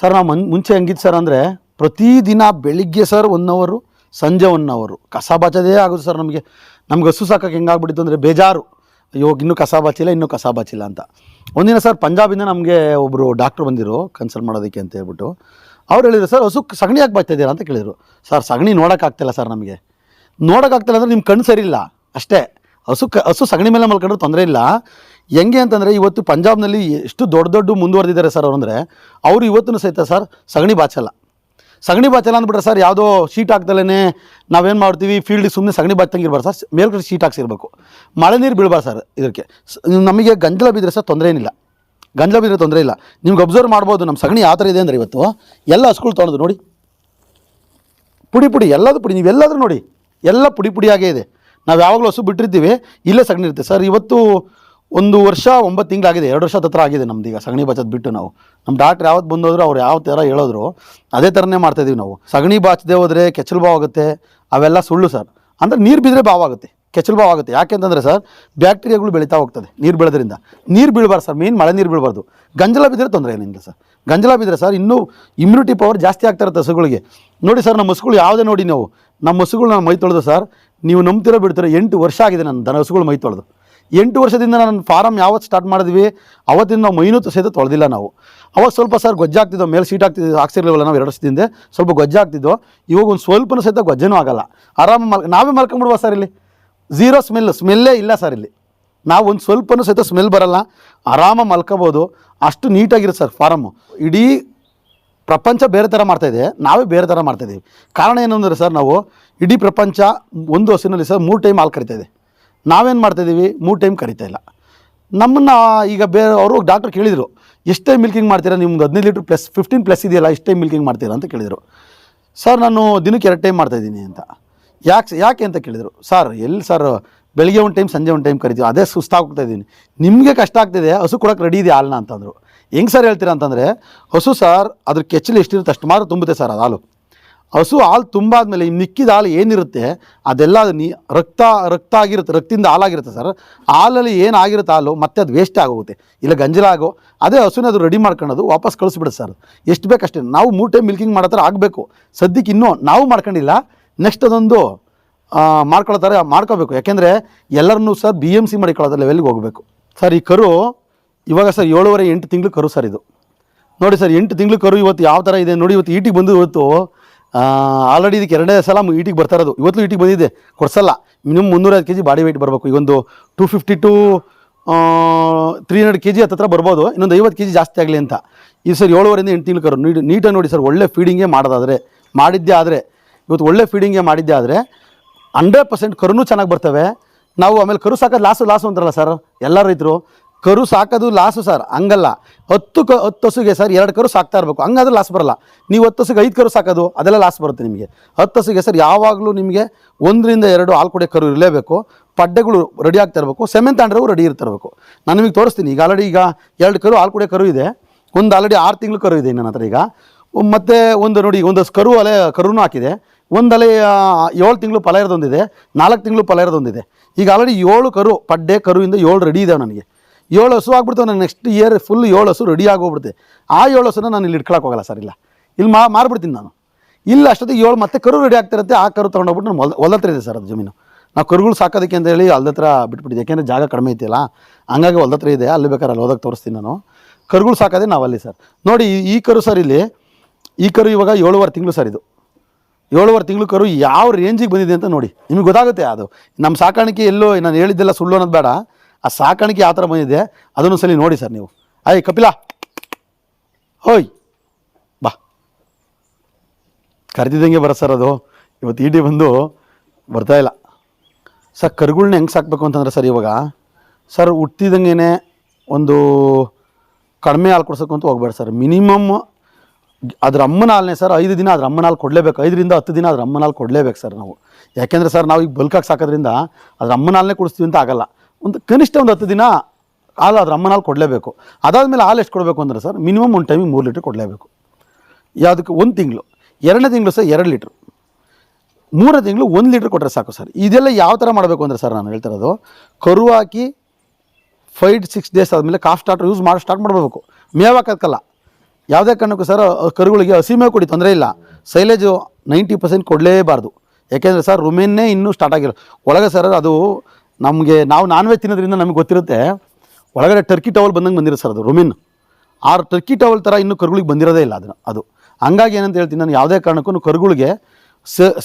Sir ನಾವು ಮನ್, ಮುಂಚೆ ಹೆಂಗಿತ್ತು ಸರ್ ಅಂದರೆ ಪ್ರತಿದಿನ ಬೆಳಿಗ್ಗೆ ಸರ್ ಒನ್ ಅವರು ಸಂಜೆ ಒನ್ ಅವರು ಕಸ ಬಾಚೋದೇ ಆಗೋದು ಸರ್ ನಮಗೆ. ನಮ್ಗೆ ಹಸು ಸಾಕಕ್ಕೆ ಹೆಂಗಾಗ್ಬಿಟ್ಟಿತ್ತು ಅಂದರೆ ಬೇಜಾರು. ಅಯ್ಯೋ, ಇನ್ನೂ ಕಸ ಬಾಚಿಲ್ಲ, ಇನ್ನೂ ಕಸ ಬಾಚಿಲ್ಲ ಅಂತ. ಒಂದಿನ ಸರ್ ಪಂಜಾಬಿಂದ ನಮಗೆ ಒಬ್ಬರು ಡಾಕ್ಟ್ರು ಬಂದಿರು ಕನ್ಸಲ್ಟ್ ಮಾಡೋದಕ್ಕೆ ಅಂತ ಹೇಳ್ಬಿಟ್ಟು. ಅವ್ರು ಹೇಳಿದ್ರು ಸರ್ ಹಸು ಸಗಣಿ ಯಾಕೆ ಬಾಚ್ತಾ ಅಂತ ಕೇಳಿದರು. ಸರ್ ಸಗಣಿ ನೋಡೋಕ್ಕಾಗ್ತಿಲ್ಲ ಸರ್ ನಮಗೆ. ನೋಡೋಕ್ಕಾಗ್ತಿಲ್ಲ ಅಂದರೆ ನಿಮ್ಮ ಕಣ್ಣು ಸರಿ ಇಲ್ಲ. ಅಷ್ಟೇ. ಹಸು ಕ, ಹಸು ಸಗಣಿ ಮೇಲೆ ಮಲ್ಕೊಂಡ್ರೆ ತೊಂದರೆ ಇಲ್ಲ. ಹೆಂಗೆ ಅಂತಂದರೆ ಇವತ್ತು ಪಂಜಾಬ್ನಲ್ಲಿ ಎಷ್ಟು ದೊಡ್ಡ ದೊಡ್ಡ ಮುಂದುವರೆದಿದ್ದಾರೆ ಸರ್ ಅವರು ಅಂದರೆ, ಅವರು ಇವತ್ತೂ ಸಹಿತ ಸರ್ ಸಗಣಿ ಬಾಚಲ್ಲ. ಸಗಣಿ ಬಾಚಲ್ಲ ಅಂದ್ಬಿಟ್ರೆ ಸರ್ ಯಾವುದೋ ಶೀಟ್ ಹಾಕ್ದಲೇ ನಾವೇನು ಮಾಡ್ತೀವಿ ಫೀಲ್ಡಿಗೆ ಸುಮ್ಮನೆ ಸಗಣಿ ಬಾಚಂಗಿರ್ಬಾರ್ದು ಸರ್, ಮೇಲ್ಗಡೆ ಶೀಟ್ ಹಾಕ್ಸಿರ್ಬೇಕು. ಮಳೆ ನೀರು ಬೀಳ್ಬಾರ್ದು ಸರ್ ಇದಕ್ಕೆ. ನಮಗೆ ಗಂಜಲ ಬಿದ್ದರೆ ಸರ್ ತೊಂದರೆ ಏನಿಲ್ಲ. ಗಂಜಲ ಬಿದ್ದರೆ ತೊಂದರೆ ಇಲ್ಲ. ನಿಮ್ಗೆ ಅಬ್ಸರ್ವ್ ಮಾಡ್ಬೋದು ನಮ್ಮ ಸಗಣಿ ಆ ಥರ ಇದೆ ಅಂದರೆ ಇವತ್ತು, ಎಲ್ಲ ಹಸ್ಗಳು ತೊಗೊಂಡು ನೋಡಿ. ಪುಡಿ ಪುಡಿ ಎಲ್ಲದು ಪುಡಿ, ನೀವು ಎಲ್ಲಾದರೂ ನೋಡಿ. ಎಲ್ಲ ಪುಡಿ ಪುಡಿಯಾಗೇ ಇದೆ. ನಾವು ಯಾವಾಗಲೂ ಹಸು ಬಿಟ್ಟಿರ್ತೀವಿ, ಇಲ್ಲೇ ಸಗಣಿ ಇರುತ್ತೆ. ಸರ್ ಇವತ್ತು ಒಂದು ವರ್ಷ, ಒಂಬತ್ತು ತಿಂಗಳಾಗಿದೆ, ಎರಡು ವರ್ಷದ ಹತ್ರ ಆಗಿದೆ ನಮ್ದು ಈಗ ಸಗಣಿ ಬಾಚೋದು ಬಿಟ್ಟು ನಾವು. ನಮ್ಮ ಡಾಕ್ಟ್ರ್ ಯಾವತ್ತು ಬಂದೋದ್ರು ಅವ್ರು ಯಾವ ಥರ ಹೇಳಿದ್ರು, ಅದೇ ಥರನೇ ಮಾಡ್ತಾಯಿದ್ದೀವಿ ನಾವು. ಸಗಣಿ ಬಾಚದೆ ಹೋದರೆ ಕೆಚ್ಚಲು ಬಾವು ಆಗುತ್ತೆ, ಅವೆಲ್ಲ ಸುಳ್ಳು ಸರ್. ಅಂದರೆ ನೀರು ಬಿದ್ದರೆ ಭಾವ ಆಗುತ್ತೆ, ಕೆಚ್ಚಲು ಬಾವು ಆಗುತ್ತೆ. ಯಾಕೆಂತಂದರೆ ಸರ್, ಬ್ಯಾಕ್ಟೀರಿಯಾಗಳು ಬೆಳೀತಾ ಹೋಗ್ತದೆ ನೀರು ಬೆಳೆದ್ರಿಂದ. ನೀರು ಬೀಳಬಾರ್ದು ಸರ್ ಮೇನ್ ಮಳೆ ನೀರು ಬೀಳಬಾರ್ದು. ಗಂಜಲ ಬಿದ್ದರೆ ತೊಂದರೆ ಏನಿಲ್ಲ ಸರ್. ಗಂಜಲ ಬಿದ್ದರೆ ಸರ್, ಇನ್ನೂ ಇಮ್ಯುನಿಟಿ ಪವರ್ ಜಾಸ್ತಿ ಆಗ್ತಾ ಇರುತ್ತೆ ಹಸುಗಳಿಗೆ. ನೋಡಿ ಸರ್, ನಮ್ಮ ಹಸುಗಳು ಯಾವುದೇ ನೋಡಿ ನಾವು. ನಮ್ಮ ಹಸುಗಳು ನಾನು ಮೈ ತೊಳೆದು ಸರ್, ನೀವು ನಂಬ್ತಿರೋ ಬಿಡ್ತೀರೋ, ಎಂಟು ವರ್ಷ ಆಗಿದೆ ನನ್ನ ದನ ಹಸುಗಳು ಮೈ ತೊಳೆದು. ಎಂಟು ವರ್ಷದಿಂದ ನಾನು ಫಾರಮ್ ಯಾವತ್ತು ಸ್ಟಾರ್ಟ್ ಮಾಡಿದ್ವಿ, ಅವತ್ತಿಂದ ನಾವು ಮೈನೂ ಸಹಿತ ತೊಳೆದಿಲ್ಲ ನಾವು. ಅವಾಗ ಸ್ವಲ್ಪ ಸರ್ ಗೊಜ್ಜಾಗ್ತಿದ್ದೋ ಮೇಲೆ ಸೀಟ್ ಆಗ್ತಿದ್ದು ಹಾಕ್ಸಿರ್ಲಿಲ್ಲ ನಾವು ಎರಡು ವರ್ಷದಿಂದ, ಸ್ವಲ್ಪ ಗೊಜ್ಜಾಗ್ತಿದ್ದೋ ಇವಾಗ ಒಂದು ಸ್ವಲ್ಪನೂ ಸಹಿತ ಗೊಜ್ಜನೂ ಆಗಲ್ಲ. ಆರಾಮ ಮಲ್ ನಾವೇ ಮಲ್ಕೊಂಬಿಡುವ ಸರ್ ಇಲ್ಲಿ? ಝೀರೋ ಸ್ಮೆಲ್ ಸ್ಮೆಲ್ಲೇ ಇಲ್ಲ ಸರ್ ಇಲ್ಲಿ. ನಾವು ಒಂದು ಸ್ವಲ್ಪನೂ ಸಹಿತ ಸ್ಮೆಲ್ ಬರಲ್ಲ, ಆರಾಮ ಮಲ್ಕೋಬೋದು. ಅಷ್ಟು ನೀಟಾಗಿರುತ್ತೆ ಸರ್ ಫಾರಮ್ಮು ಇಡೀ ಪ್ರಪಂಚ ಬೇರೆ ಥರ ಮಾಡ್ತಾಯಿದೆ ನಾವೇ ಬೇರೆ ಥರ ಮಾಡ್ತಾಯಿದ್ದೀವಿ ಕಾರಣ ಏನು ಅಂದರೆ ಸರ್ ನಾವು ಇಡೀ ಪ್ರಪಂಚ ಒಂದು ಹಸಿನಲ್ಲಿ ಸರ್ ಮೂರು ಟೈಮ್ ಹಾಲು ಕರಿತಾಯಿದೆ ನಾವೇನು ಮಾಡ್ತಾಯಿದ್ದೀವಿ ಮೂರು ಟೈಮ್ ಕರಿತಾ ಇಲ್ಲ. ನಮ್ಮನ್ನು ಈಗ ಬೇರೆ ಅವರು ಡಾಕ್ಟ್ರ್ ಕೇಳಿದರು, ಎಷ್ಟೇ ಮಿಲ್ಕಿಂಗ್ ಮಾಡ್ತೀರಾ, ನಿಮ್ದು ಹದಿನೈದು ಲೀಟ್ರ್ ಪ್ಲಸ್ ಫಿಫ್ಟೀನ್ ಪ್ಲಸ್ ಇದೆಯಲ್ಲ, ಎಷ್ಟು ಟೈಮ್ ಮಿಲ್ಕಿಂಗ್ ಮಾಡ್ತೀರಾ ಅಂತ ಕೇಳಿದರು. ಸರ್, ನಾನು ದಿನಕ್ಕೆ ಎರಡು ಟೈಮ್ ಮಾಡ್ತಾಯಿದ್ದೀನಿ ಅಂತ. ಯಾಕೆ ಯಾಕೆ ಅಂತ ಕೇಳಿದರು, ಸರ್ ಎಲ್ಲಿ ಸರ್, ಬೆಳಗ್ಗೆ ಒಂದು ಟೈಮ್ ಸಂಜೆ ಒಂದು ಟೈಮ್ ಕರಿತೀವಿ, ಅದೇ ಸುಸ್ತಾಗ್ತಾ ಇದ್ದೀನಿ. ನಿಮಗೆ ಕಷ್ಟ ಆಗ್ತಿದೆ, ಹಸು ಕೊಡೋಕೆ ರೆಡಿ ಇದೆ ಹಾಲನ್ನ ಅಂತಂದರು. ಹೆಂಗೆ ಸರ್ ಹೇಳ್ತೀರಾ? ಅಂತಂದರೆ, ಹಸು ಸರ್ ಅದ್ರ ಕೆಚ್ಚಲು ಎಷ್ಟಿರುತ್ತೆ ಅಷ್ಟು ಮಾತ್ರ ತುಂಬುತ್ತೆ ಸರ್ ಅದು ಹಾಲು. ಹಸು ಹಾಲು ತುಂಬಾದ್ಮೇಲೆ ಈ ಮಿಕ್ಕಿದ ಹಾಲು ಏನಿರುತ್ತೆ, ಅದೆಲ್ಲ ಅದು ನೀ ರಕ್ತ ರಕ್ತ ಆಗಿರುತ್ತೆ ರಕ್ತದಿಂದ ಹಾಲಾಗಿರುತ್ತೆ ಸರ್. ಹಾಲಲ್ಲಿ ಏನಾಗಿರುತ್ತೆ ಹಾಲು, ಮತ್ತೆ ಅದು ವೇಸ್ಟ್ ಆಗೋಗುತ್ತೆ. ಇಲ್ಲ ಗಂಜಲ ಆಗೋ, ಅದೇ ಹಸುನ ಅದು ರೆಡಿ ಮಾಡ್ಕೊಳ್ಳೋದು ವಾಪಸ್ ಕಳಿಸ್ಬಿಡುತ್ತೆ ಸರ್. ಎಷ್ಟು ಬೇಕಷ್ಟೇ ನಾವು ಮೂರು ಟೈಮ್ ಮಿಲ್ಕಿಂಗ್ ಮಾಡೋ ಆಗಬೇಕು. ಸದ್ಯಕ್ಕೆ ಇನ್ನೂ ನಾವು ಮಾಡ್ಕೊಂಡಿಲ್ಲ. ನೆಕ್ಸ್ಟ್ ಅದೊಂದು ಥರ ಮಾಡ್ಕೋಬೇಕು ಯಾಕೆಂದರೆ ಎಲ್ಲರನ್ನೂ ಸರ್ ಬಿ ಎಂ ಸಿ ಮಾಡಿಕೊಳ್ಳೋದು ಲೆವೆಲ್ಗೆ ಹೋಗಬೇಕು. ಸರ್, ಈ ಕರು, ಇವಾಗ ಸರ್ ಏಳುವರೆ ಎಂಟು ತಿಂಗಳು ಕರು ಸರ್ ಇದು. ನೋಡಿ ಸರ್, ಎಂಟು ತಿಂಗಳು ಕರು ಇವತ್ತು ಯಾವ ಥರ ಇದೆ? ನೋಡಿ, ಇವತ್ತು ಈಟಿಗೆ ಬಂದು ಇವತ್ತು ಆಲ್ರೆಡಿ ಇದಕ್ಕೆ ಎರಡನೇ ಸಲ ಈಟಿಗೆ ಬರ್ತಾ ಇರೋದು. ಇವತ್ತು ಈಟಿಗೆ ಬಂದಿದೆ. ಕೊಡ್ಸಲ್ಲ. ಮಿನಿಮಮ್ ಮುನ್ನೂರೈದು ಕೆ ಜಿ ಬಾಡಿ ವೆಯ್ಟ್ ಬರಬೇಕು. ಈಗೊಂದು two fifty to three hundred K G ಹತ್ತಿರ ಬರ್ಬೋದು. ಇನ್ನೊಂದು ಐವತ್ತು ಕೆ ಜಿ ಜಾಸ್ತಿ ಆಗಲಿ ಅಂತ. ಈ ಸರ್ ಏಳುವರೆಯಿಂದ ಎಂಟು ತಿಂಗಳು ಕರು ನೀಟ್ ನೀಟಾಗಿ ನೋಡಿ ಸರ್, ಒಳ್ಳೆ ಫೀಡಿಂಗೇ ಮಾಡೋದಾದರೆ, ಮಾಡಿದ್ದೇ ಆದರೆ, ಇವತ್ತು ಒಳ್ಳೆ ಫೀಡಿಂಗೇ ಮಾಡಿದ್ದೆ ಆದರೆ ಹಂಡ್ರೆಡ್ ಪರ್ಸೆಂಟ್ ಕರುನೂ ಚೆನ್ನಾಗಿ ಬರ್ತವೆ. ನಾವು ಆಮೇಲೆ ಕರು ಸಾಕೋದು ಲಾಸು ಲಾಸು ಅಂತಾರಲ್ಲ ಸರ್ ಎಲ್ಲ ರೈತರು. ಕರು ಸಾಕೋದು ಲಾಸು ಸರ್, ಹಂಗಲ್ಲ. ಹತ್ತು ಕ ಹತ್ತು ಹಸುಗೆ ಸರ್ ಎರಡು ಕರು ಸಾಕ್ತಾ ಇರಬೇಕು. ಹಂಗಾದ್ರೆ ಲಾಸ್ ಬರಲ್ಲ. ನೀವು ಹತ್ತು ಹಸುಗೆ ಐದು ಕರು ಸಾಕೋದು, ಅದೆಲ್ಲ ಲಾಸ್ ಬರುತ್ತೆ ನಿಮಗೆ. ಹತ್ತು ಹಸುಗೆ ಸರ್ ಯಾವಾಗಲೂ ನಿಮಗೆ ಒಂದರಿಂದ ಎರಡು ಹಾಲು ಕೊಡೆ ಕರು ಇರಲೇಬೇಕು. ಪಡ್ಡೆಗಳು ರೆಡಿ ಆಗ್ತಾ ಇರಬೇಕು. ಸೆಮೆಂತ್ ತಾಂಡ್ರವು ರೆಡಿ ಇರ್ತಿರಬೇಕು ನಾನು ನಿಮಗೆ ತೋರಿಸ್ತೀನಿ. ಈಗ ಆಲ್ರೆಡಿ ಈಗ ಎರಡು ಕರು ಹಾಲು ಕರು ಇದೆ. ಒಂದು ಆಲ್ರೆಡಿ ಆರು ತಿಂಗಳು ಕರು ಇದೆ ನನ್ನ ಈಗ. ಮತ್ತು ಒಂದು ನೋಡಿ, ಒಂದು ಕರು ಅಲೆ, ಕರುನೂ ಹಾಕಿದೆ. ಒಂದು ಅಲೆ ಏಳು ತಿಂಗಳು ಫಲ ಇರೋದೊಂದಿದೆ. ನಾಲ್ಕು ತಿಂಗಳು ಫಲ ಇರೋದೊಂದಿದೆ. ಈಗ ಆಲ್ರೆಡಿ ಏಳು ಕರು, ಪಡ್ಡೆ ಕರುವಿಂದ ಏಳು ರೆಡಿ ಇದೆ ನನಗೆ. ಏಳು ಹಸು ಆಗ್ಬಿಡ್ತಾವೆ ನಾನು ನೆಕ್ಸ್ಟ್ ಇಯರ್ ಫುಲ್ ಏಳು ಹಸು ರೆಡಿ ಆಗೋಗ್ಬಿಡುತ್ತೆ. ಆ ಏಳು ಹಸುನ ನಾನು ಇಲ್ಲಿ ಇಟ್ಕೊಳಕ್ಕೆ ಹೋಗಲ್ಲ ಸರ್ ಇಲ್ಲ. ಇಲ್ಲಿ ಮಾ ಮಾರ್ಬಿಡ್ತೀನಿ ನಾನು. ಇಲ್ಲ, ಅಷ್ಟೊತ್ತಿಗೆ ಏಳು ಮತ್ತೆ ಕರು ರೆಡಿ ಆಗ್ತಿರುತ್ತೆ, ಆ ಕರು ತೊಗೊಂಡೋಗ್ಬಿಟ್ಟು ನಾನು ಹೊಲ ಹೊಲತ್ರ ಇದೆ ಸರ್ ಅದು ಜಮೀನು. ನಾವು ಕರುಗಳು ಸಾಕೋದಕ್ಕೆ ಅಂತ ಹೇಳಿ ಅಲ್ಲದ ಹತ್ರ ಬಿಟ್ಬಿಟ್ಟಿದ್ದೆ. ಯಾಕೆಂದರೆ ಜಾಗ ಕಡಿಮೆ ಐತಿಲ್ಲ ಹಂಗಾಗಿ ಹೊಲ್ದ ಹತ್ರ ಇದೆ, ಅಲ್ಲಿ ಬೇಕಾದ್ರೆ ಅಲ್ಲಿ ಹೋದಾಗ ತೋರಿಸ್ತೀನಿ ನಾನು. ಕರುಗಳು ಸಾಕೋದೇ ನಾವಲ್ಲಿ ಸರ್ ನೋಡಿ, ಈ ಕರು ಸರ್ ಇಲ್ಲಿ, ಈ ಕರು ಇವಾಗ ಏಳುವರೆ ತಿಂಗಳು ಸರ್ ಇದು. ಏಳುವರೆ ತಿಂಗಳು ಕರು ಯಾವ ರೇಂಜಿಗೆ ಬಂದಿದೆ ಅಂತ ನೋಡಿ, ನಿಮಗೆ ಗೊತ್ತಾಗುತ್ತೆ ಅದು. ನಮ್ಮ ಸಾಕಾಣಿಕೆ ಎಲ್ಲೋ, ನಾನು ಹೇಳಿದ್ದೆಲ್ಲ ಸುಳ್ಳು ಅನ್ನೋದು ಬೇಡ. ಆ ಸಾಕಾಣಿಕೆ ಆ ಥರ ಬಂದಿದೆ, ಅದನ್ನು ಸಲ ನೋಡಿ ಸರ್ ನೀವು. ಅಯ್ಯ ಕಪಿಲಾ. ಹೋಯ್. ಬಾ. ಕರೆದಿದ್ದಂಗೆ ಬರ ಸರ್ ಅದು. ಇವತ್ತು ಇಡಿ ಬಂದು ಬರ್ತಾ ಇಲ್ಲ. ಸರ್ ಕರುಗಳನ್ನ ಹೆಂಗೆ ಸಾಕಬೇಕು ಅಂತಂದ್ರೆ ಸರ್ ಇವಾಗ, ಸರ್ ಹುಟ್ಟಿದಂಗೆ ಒಂದು ಕಡಿಮೆ ಹಾಲು ಕೊಡ್ಸೋಕ್ಕಂತೂ ಹೋಗ್ಬೇಡ ಸರ್. ಮಿನಿಮಮ್ ಅದ್ರ ಅಮ್ಮನ ಹಾಲನ್ನೇ ಸರ್, ಐದು ದಿನ ಅದ್ರ ಅಮ್ಮನ ಹಾಲು ಕೊಡಲೇಬೇಕು. ಐದರಿಂದ ಹತ್ತು ದಿನ ಅದ್ರ ಅಮ್ಮನ ಹಾಲು ಕೊಡಲೇಬೇಕು ಸರ್ ನಾವು. ಯಾಕೆಂದರೆ ಸರ್ ನಾವು ಈಗ ಬಲ್ಕಾಗಿ ಸಾಕೋದ್ರಿಂದ ಅದ್ರ ಅಮ್ಮನ ಹಾಲನ್ನೇ ಕುಡಿಸ್ತೀವಿ ಅಂತ ಆಗಲ್ಲ. ಒಂದು ಕನಿಷ್ಠ ಒಂದು ಹತ್ತು ದಿನ ಹಾಲು ಅದ್ರ ಅಮ್ಮನ ಹಾಲು ಕೊಡಲೇಬೇಕು. ಅದಾದಮೇಲೆ ಹಾಲು ಎಷ್ಟು ಕೊಡಬೇಕು ಅಂದರೆ ಸರ್, ಮಿನಿಮಮ್ ಒಂದು ಟೈಮಿಗೆ ಮೂರು ಲೀಟ್ರ್ ಕೊಡಲೇಬೇಕು. ಯಾವುದಕ್ಕೆ ಒಂದು ತಿಂಗಳು, ಎರಡನೇ ತಿಂಗಳು ಸರ್ ಎರಡು ಲೀಟ್ರ್. ಮೂರನೇ ತಿಂಗಳು ಒಂದು ಲೀಟ್ರ್ ಕೊಟ್ಟರೆ ಸಾಕು ಸರ್. ಇದೆಲ್ಲ ಯಾವ ಥರ ಮಾಡಬೇಕು ಅಂದರೆ ಸರ್ ನಾನು ಹೇಳ್ತಿರೋದು ಕರು ಹಾಕಿ ಫೈವ್ ಸಿಕ್ಸ್ ಡೇಸ್ ಆದಮೇಲೆ ಕಾಫ್ ಸ್ಟಾರ್ಟರ್ ಯೂಸ್ ಮಾಡಿ ಸ್ಟಾರ್ಟ್ ಮಾಡಬೇಕು. ಮೇವು ಹಾಕೋಕ್ಕಲ್ಲ ಯಾವುದೇ ಕಾರಣಕ್ಕೂ ಸರ್ ಕರುಗಳಿಗೆ ಹಸಿಮೆ ಕೊಡಿ, ತೊಂದರೆ ಇಲ್ಲ. ಸೈಲೇಜು ನೈಂಟಿ ಪರ್ಸೆಂಟ್ ಕೊಡಲೇಬಾರ್ದು. ಯಾಕೆಂದರೆ ಸರ್ ರುಮೇನ್ನೇ ಇನ್ನೂ ಸ್ಟಾರ್ಟ್ ಆಗಿಲ್ಲ ಒಳಗೆ ಸರ್ ಅದು ನಮಗೆ ನಾವು ನಾನ್ ವೆಜ್ ತಿನ್ನೋದ್ರಿಂದ ನಮಗೆ ಗೊತ್ತಿರುತ್ತೆ. ಒಳಗಡೆ ಟರ್ಕಿ ಟವಲ್ ಬಂದಂಗೆ ಬಂದಿರೋ ಸರ್ ಅದು ರುಮಿನ್ ಆ ಟರ್ಕಿ ಟವಲ್ ಥರ ಇನ್ನೂ ಕರುಗಳಿಗೆ ಬಂದಿರೋದೇ ಇಲ್ಲ ಅದನ್ನು, ಅದು. ಹಂಗಾಗಿ ಏನಂತ ಹೇಳ್ತೀನಿ ನಾನು, ಯಾವುದೇ ಕಾರಣಕ್ಕೂ ಕರುಗಳಿಗೆ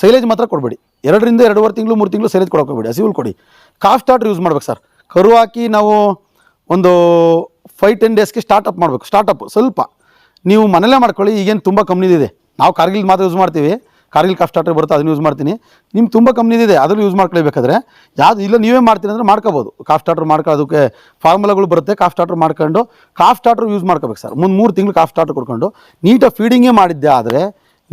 ಸೈಲೇಜ್ ಮಾತ್ರ ಕೊಡಬೇಡಿ. ಎರಡರಿಂದ ಎರಡೂವರೆ ತಿಂಗಳು, ಮೂರು ತಿಂಗಳು ಸೈಲೇಜ್ ಕೊಡೋಕೆ ಹೋಗ್ಬೇಡಿ, ಹಸಿವುಲ್ ಕೊಡಿ. ಕಾಫ್ ಸ್ಟಾರ್ಟರ್ ಯೂಸ್ ಮಾಡ್ಬೇಕು ಸರ್. ಕರು ಹಾಕಿ ನಾವು ಒಂದು ಫೈವ್ ಟೆನ್ ಡೇಸ್ಗೆ ಸ್ಟಾರ್ಟಪ್ ಮಾಡಬೇಕು ಸ್ಟಾರ್ಟಪ್ ಸ್ವಲ್ಪ. ನೀವು ಮನೇಲೇ ಮಾಡ್ಕೊಳ್ಳಿ, ಈಗೇನು ತುಂಬ ಕಂಪ್ನಿದಿದೆ ನಾವು ಕಾರ್ಗಿಲ್ ಮಾತ್ರ ಯೂಸ್ ಮಾಡ್ತೀವಿ. ಕಾರ್ಗಿಲ್ ಕಾಫ್ ಸ್ಟಾರ್ಟರ್ ಬರುತ್ತೆ, ಅದನ್ನು ಯೂಸ್ ಮಾಡ್ತೀನಿ. ನಿಮ್ಮ ತುಂಬ ಕಂಪ್ನಿದಿದೆ ಅದನ್ನು ಯೂಸ್ ಮಾಡ್ಕೊಳ್ಬೇಕಾದ್ರೆ, ಯಾವ್ದು ಇಲ್ಲ, ನೀವೇ ಮಾಡ್ತೀನಿ ಅಂದರೆ ಮಾಡ್ಕೋಬೋದು. ಕಾಫ್ ಸ್ಟಾರ್ಟರ್ ಮಾಡ್ಕೊಳ್ಳೋದಕ್ಕೆ ಫಾರ್ಮುಲಾಗಳು ಬರುತ್ತೆ, ಕಾಫ್ ಸ್ಟಾರ್ಟರ್ ಮಾಡ್ಕೊಂಡು, ಕಾಫ್ ಸ್ಟಾರ್ಟರ್ ಯೂಸ್ ಮಾಡ್ಕೋಬೇಕು ಸರ್ ಮುಂದೆ ಮೂರು ತಿಂಗಳು ಕಾಫ್ ಸ್ಟಾರ್ಟರ್ ಕೊಡ್ಕೊಂಡು ನೀಟಾಗಿ ಫೀಡಿಂಗೇ ಮಾಡಿದ್ದೆ ಆದರೆ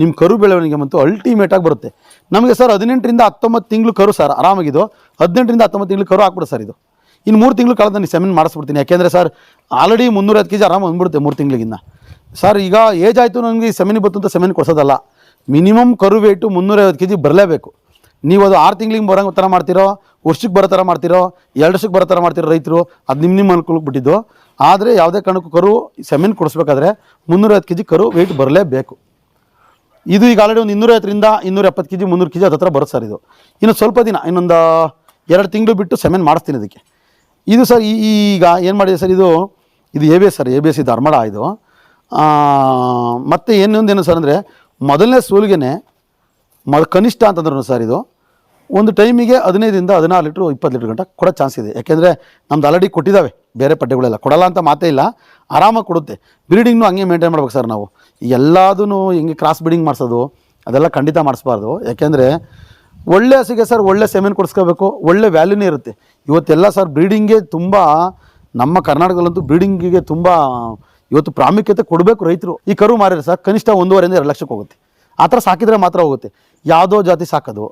ನಿಮ್ಮ ಕರು ಬೆಳವಣಿಗೆ ಮತ್ತು ಅಲ್ಟಿಮೇಟಾಗಿ ಬರುತ್ತೆ. ನಮಗೆ ಸರ್ ಹದಿನೆಂಟರಿಂದ ಹತ್ತೊಂಬತ್ತು ತಿಂಗಳು ಕರು ಸರ್ ಆರಾಮಾಗಿದ್ದು, ಹದಿನೆಂಟರಿಂದ ಹತ್ತೊಂಬತ್ತು ತಿಂಗಳು ಕರು ಹಾಕ್ಬಿಡು ಸರ್ ಇದು. ಇನ್ನು ಮೂರು ತಿಂಗಳು ಕಳೆದ ನೀವು ಸೆಮೆನ್ ಮಾಡಿಸ್ಬಿಡ್ತೀನಿ. ಯಾಕೆಂದರೆ ಸರ್ ಆಲ್ರೆಡಿ ಮುನ್ನೂರೈದು ಕೆ ಜಿ ಆರಾಮ ಬಂದ್ಬಿಡುತ್ತೆ ಮೂರು ತಿಂಗಳಿಗಿನ್ನ. ಸರ್ ಈಗ ಏಜ್ ಆಯಿತು ನನಗೆ ಸೆಮೆನ್ ಬತ್ತು ಅಂತ ಸೆಮೆನ್ ಕೊಡ್ಸೋದಲ್ಲ. ಮಿನಿಮಮ್ ಕರು ವೇಟು ಮುನ್ನೂರೈವತ್ತು ಕೆ ಜಿ ಬರಲೇಬೇಕು. ನೀವು ಅದು ಆರು ತಿಂಗ್ಳಿಗೆ ಬರೋ ಥರ ಮಾಡ್ತಿರೋ, ವರ್ಷಕ್ಕೆ ಬರೋ ಥರ ಮಾಡ್ತಿರೋ ಎರಡು ವರ್ಷಕ್ಕೆ ಬರೋ ಥರ ಮಾಡ್ತಿರೋ ರೈತರು, ಅದು ನಿಮ್ಮ ನಿಮ್ಮ ಅನುಕೂಲಕ್ಕೆ ಬಿಟ್ಟಿದ್ದು. ಆದರೆ ಯಾವುದೇ ಕಾರಣಕ್ಕೂ ಕರು ಸೆಮೆನ್ ಕೊಡಿಸ್ಬೇಕಾದ್ರೆ ಮುನ್ನೂರೈವತ್ತು ಕೆ ಜಿ ಕರು ವೆಯ್ಟ್ ಬರಲೇಬೇಕು. ಇದು ಈಗ ಆಲ್ರೆಡಿ ಒಂದು ಇನ್ನೂರೈವತ್ತರಿಂದ ಇನ್ನೂರ ಎಪ್ಪತ್ತು ಕೆ ಜಿ ಮುನ್ನೂರು ಕೆ ಜಿ ಹತ್ರ ಬರುತ್ತೆ ಸರ್ ಇದು. ಇನ್ನು ಸ್ವಲ್ಪ ದಿನ, ಇನ್ನೊಂದು ಎರಡು ತಿಂಗಳು ಬಿಟ್ಟು ಸೆಮೆನ್ ಮಾಡಿಸ್ತೀನಿ ಅದಕ್ಕೆ ಇದು ಸರ್ ಈಗ ಏನು ಮಾಡಿದೆ ಸರ್ ಇದು? ಇದು A B S sir, A B S ಇದು ಅರ್ಮಡ ಇದು. ಮತ್ತು ಇನ್ನೊಂದೇನು ಸರ್ ಅಂದರೆ ಮೊದಲನೇ ಸೂಲಿಗೆನೆ ಮ ಕನಿಷ್ಠ ಅಂತಂದ್ರೂ ಸರ್ ಇದು ಒಂದು ಟೈಮಿಗೆ ಹದಿನೈದರಿಂದ ಹದಿನಾರು ಲೀಟ್ರು, ಇಪ್ಪತ್ತು ಲೀಟ್ರ್ ಗಂಟೆ ಕೊಡೋ ಚಾನ್ಸ್ ಇದೆ. ಯಾಕೆಂದರೆ ನಮ್ದು ಆಲ್ರೆಡಿ ಕೊಟ್ಟಿದ್ದಾವೆ ಬೇರೆ ಪಡ್ಡೆಗಳೆಲ್ಲ ಕೊಡಲ್ಲ ಅಂತ ಮಾತೇ ಇಲ್ಲ, ಆರಾಮಾಗಿ ಕೊಡುತ್ತೆ. ಬ್ರೀಡಿಂಗ್ನು ಹಂಗೆ ಮೇಂಟೈನ್ ಮಾಡ್ಬೇಕು ಸರ್ ನಾವು. ಎಲ್ಲದೂ ಹೆಂಗೆ ಕ್ರಾಸ್ ಬ್ರೀಡಿಂಗ್ ಮಾಡಿಸೋದು, ಅದೆಲ್ಲ ಖಂಡಿತ ಮಾಡಿಸ್ಬಾರ್ದು. ಯಾಕೆಂದರೆ ಒಳ್ಳೆ ಹಸಿಗೆ ಸರ್ ಒಳ್ಳೆ ಸೆಮೆನ್ ಕೊಡಿಸ್ಕೋಬೇಕು, ಒಳ್ಳೆ ವ್ಯಾಲ್ಯೂನೇ ಇರುತ್ತೆ. ಇವತ್ತೆಲ್ಲ ಸರ್ ಬ್ರೀಡಿಂಗ್ಗೆ ತುಂಬ, ನಮ್ಮ ಕರ್ನಾಟಕದಲ್ಲಂತೂ ಬ್ರೀಡಿಂಗಿಗೆ ತುಂಬ ಇವತ್ತು ಪ್ರಾಮುಖ್ಯತೆ ಕೊಡಬೇಕು ರೈತರು. ಈ ಕರು ಮಾರಿದ್ರೆ ಸರ್ ಕನಿಷ್ಠ ಒಂದೂವರೆಯಿಂದ ಎರಡು ಲಕ್ಷಕ್ಕೆ ಹೋಗುತ್ತೆ. ಆ ಥರ ಸಾಕಿದರೆ ಮಾತ್ರ ಹೋಗುತ್ತೆ. ಯಾವುದೋ ಜಾತಿ ಸಾಕೋದು.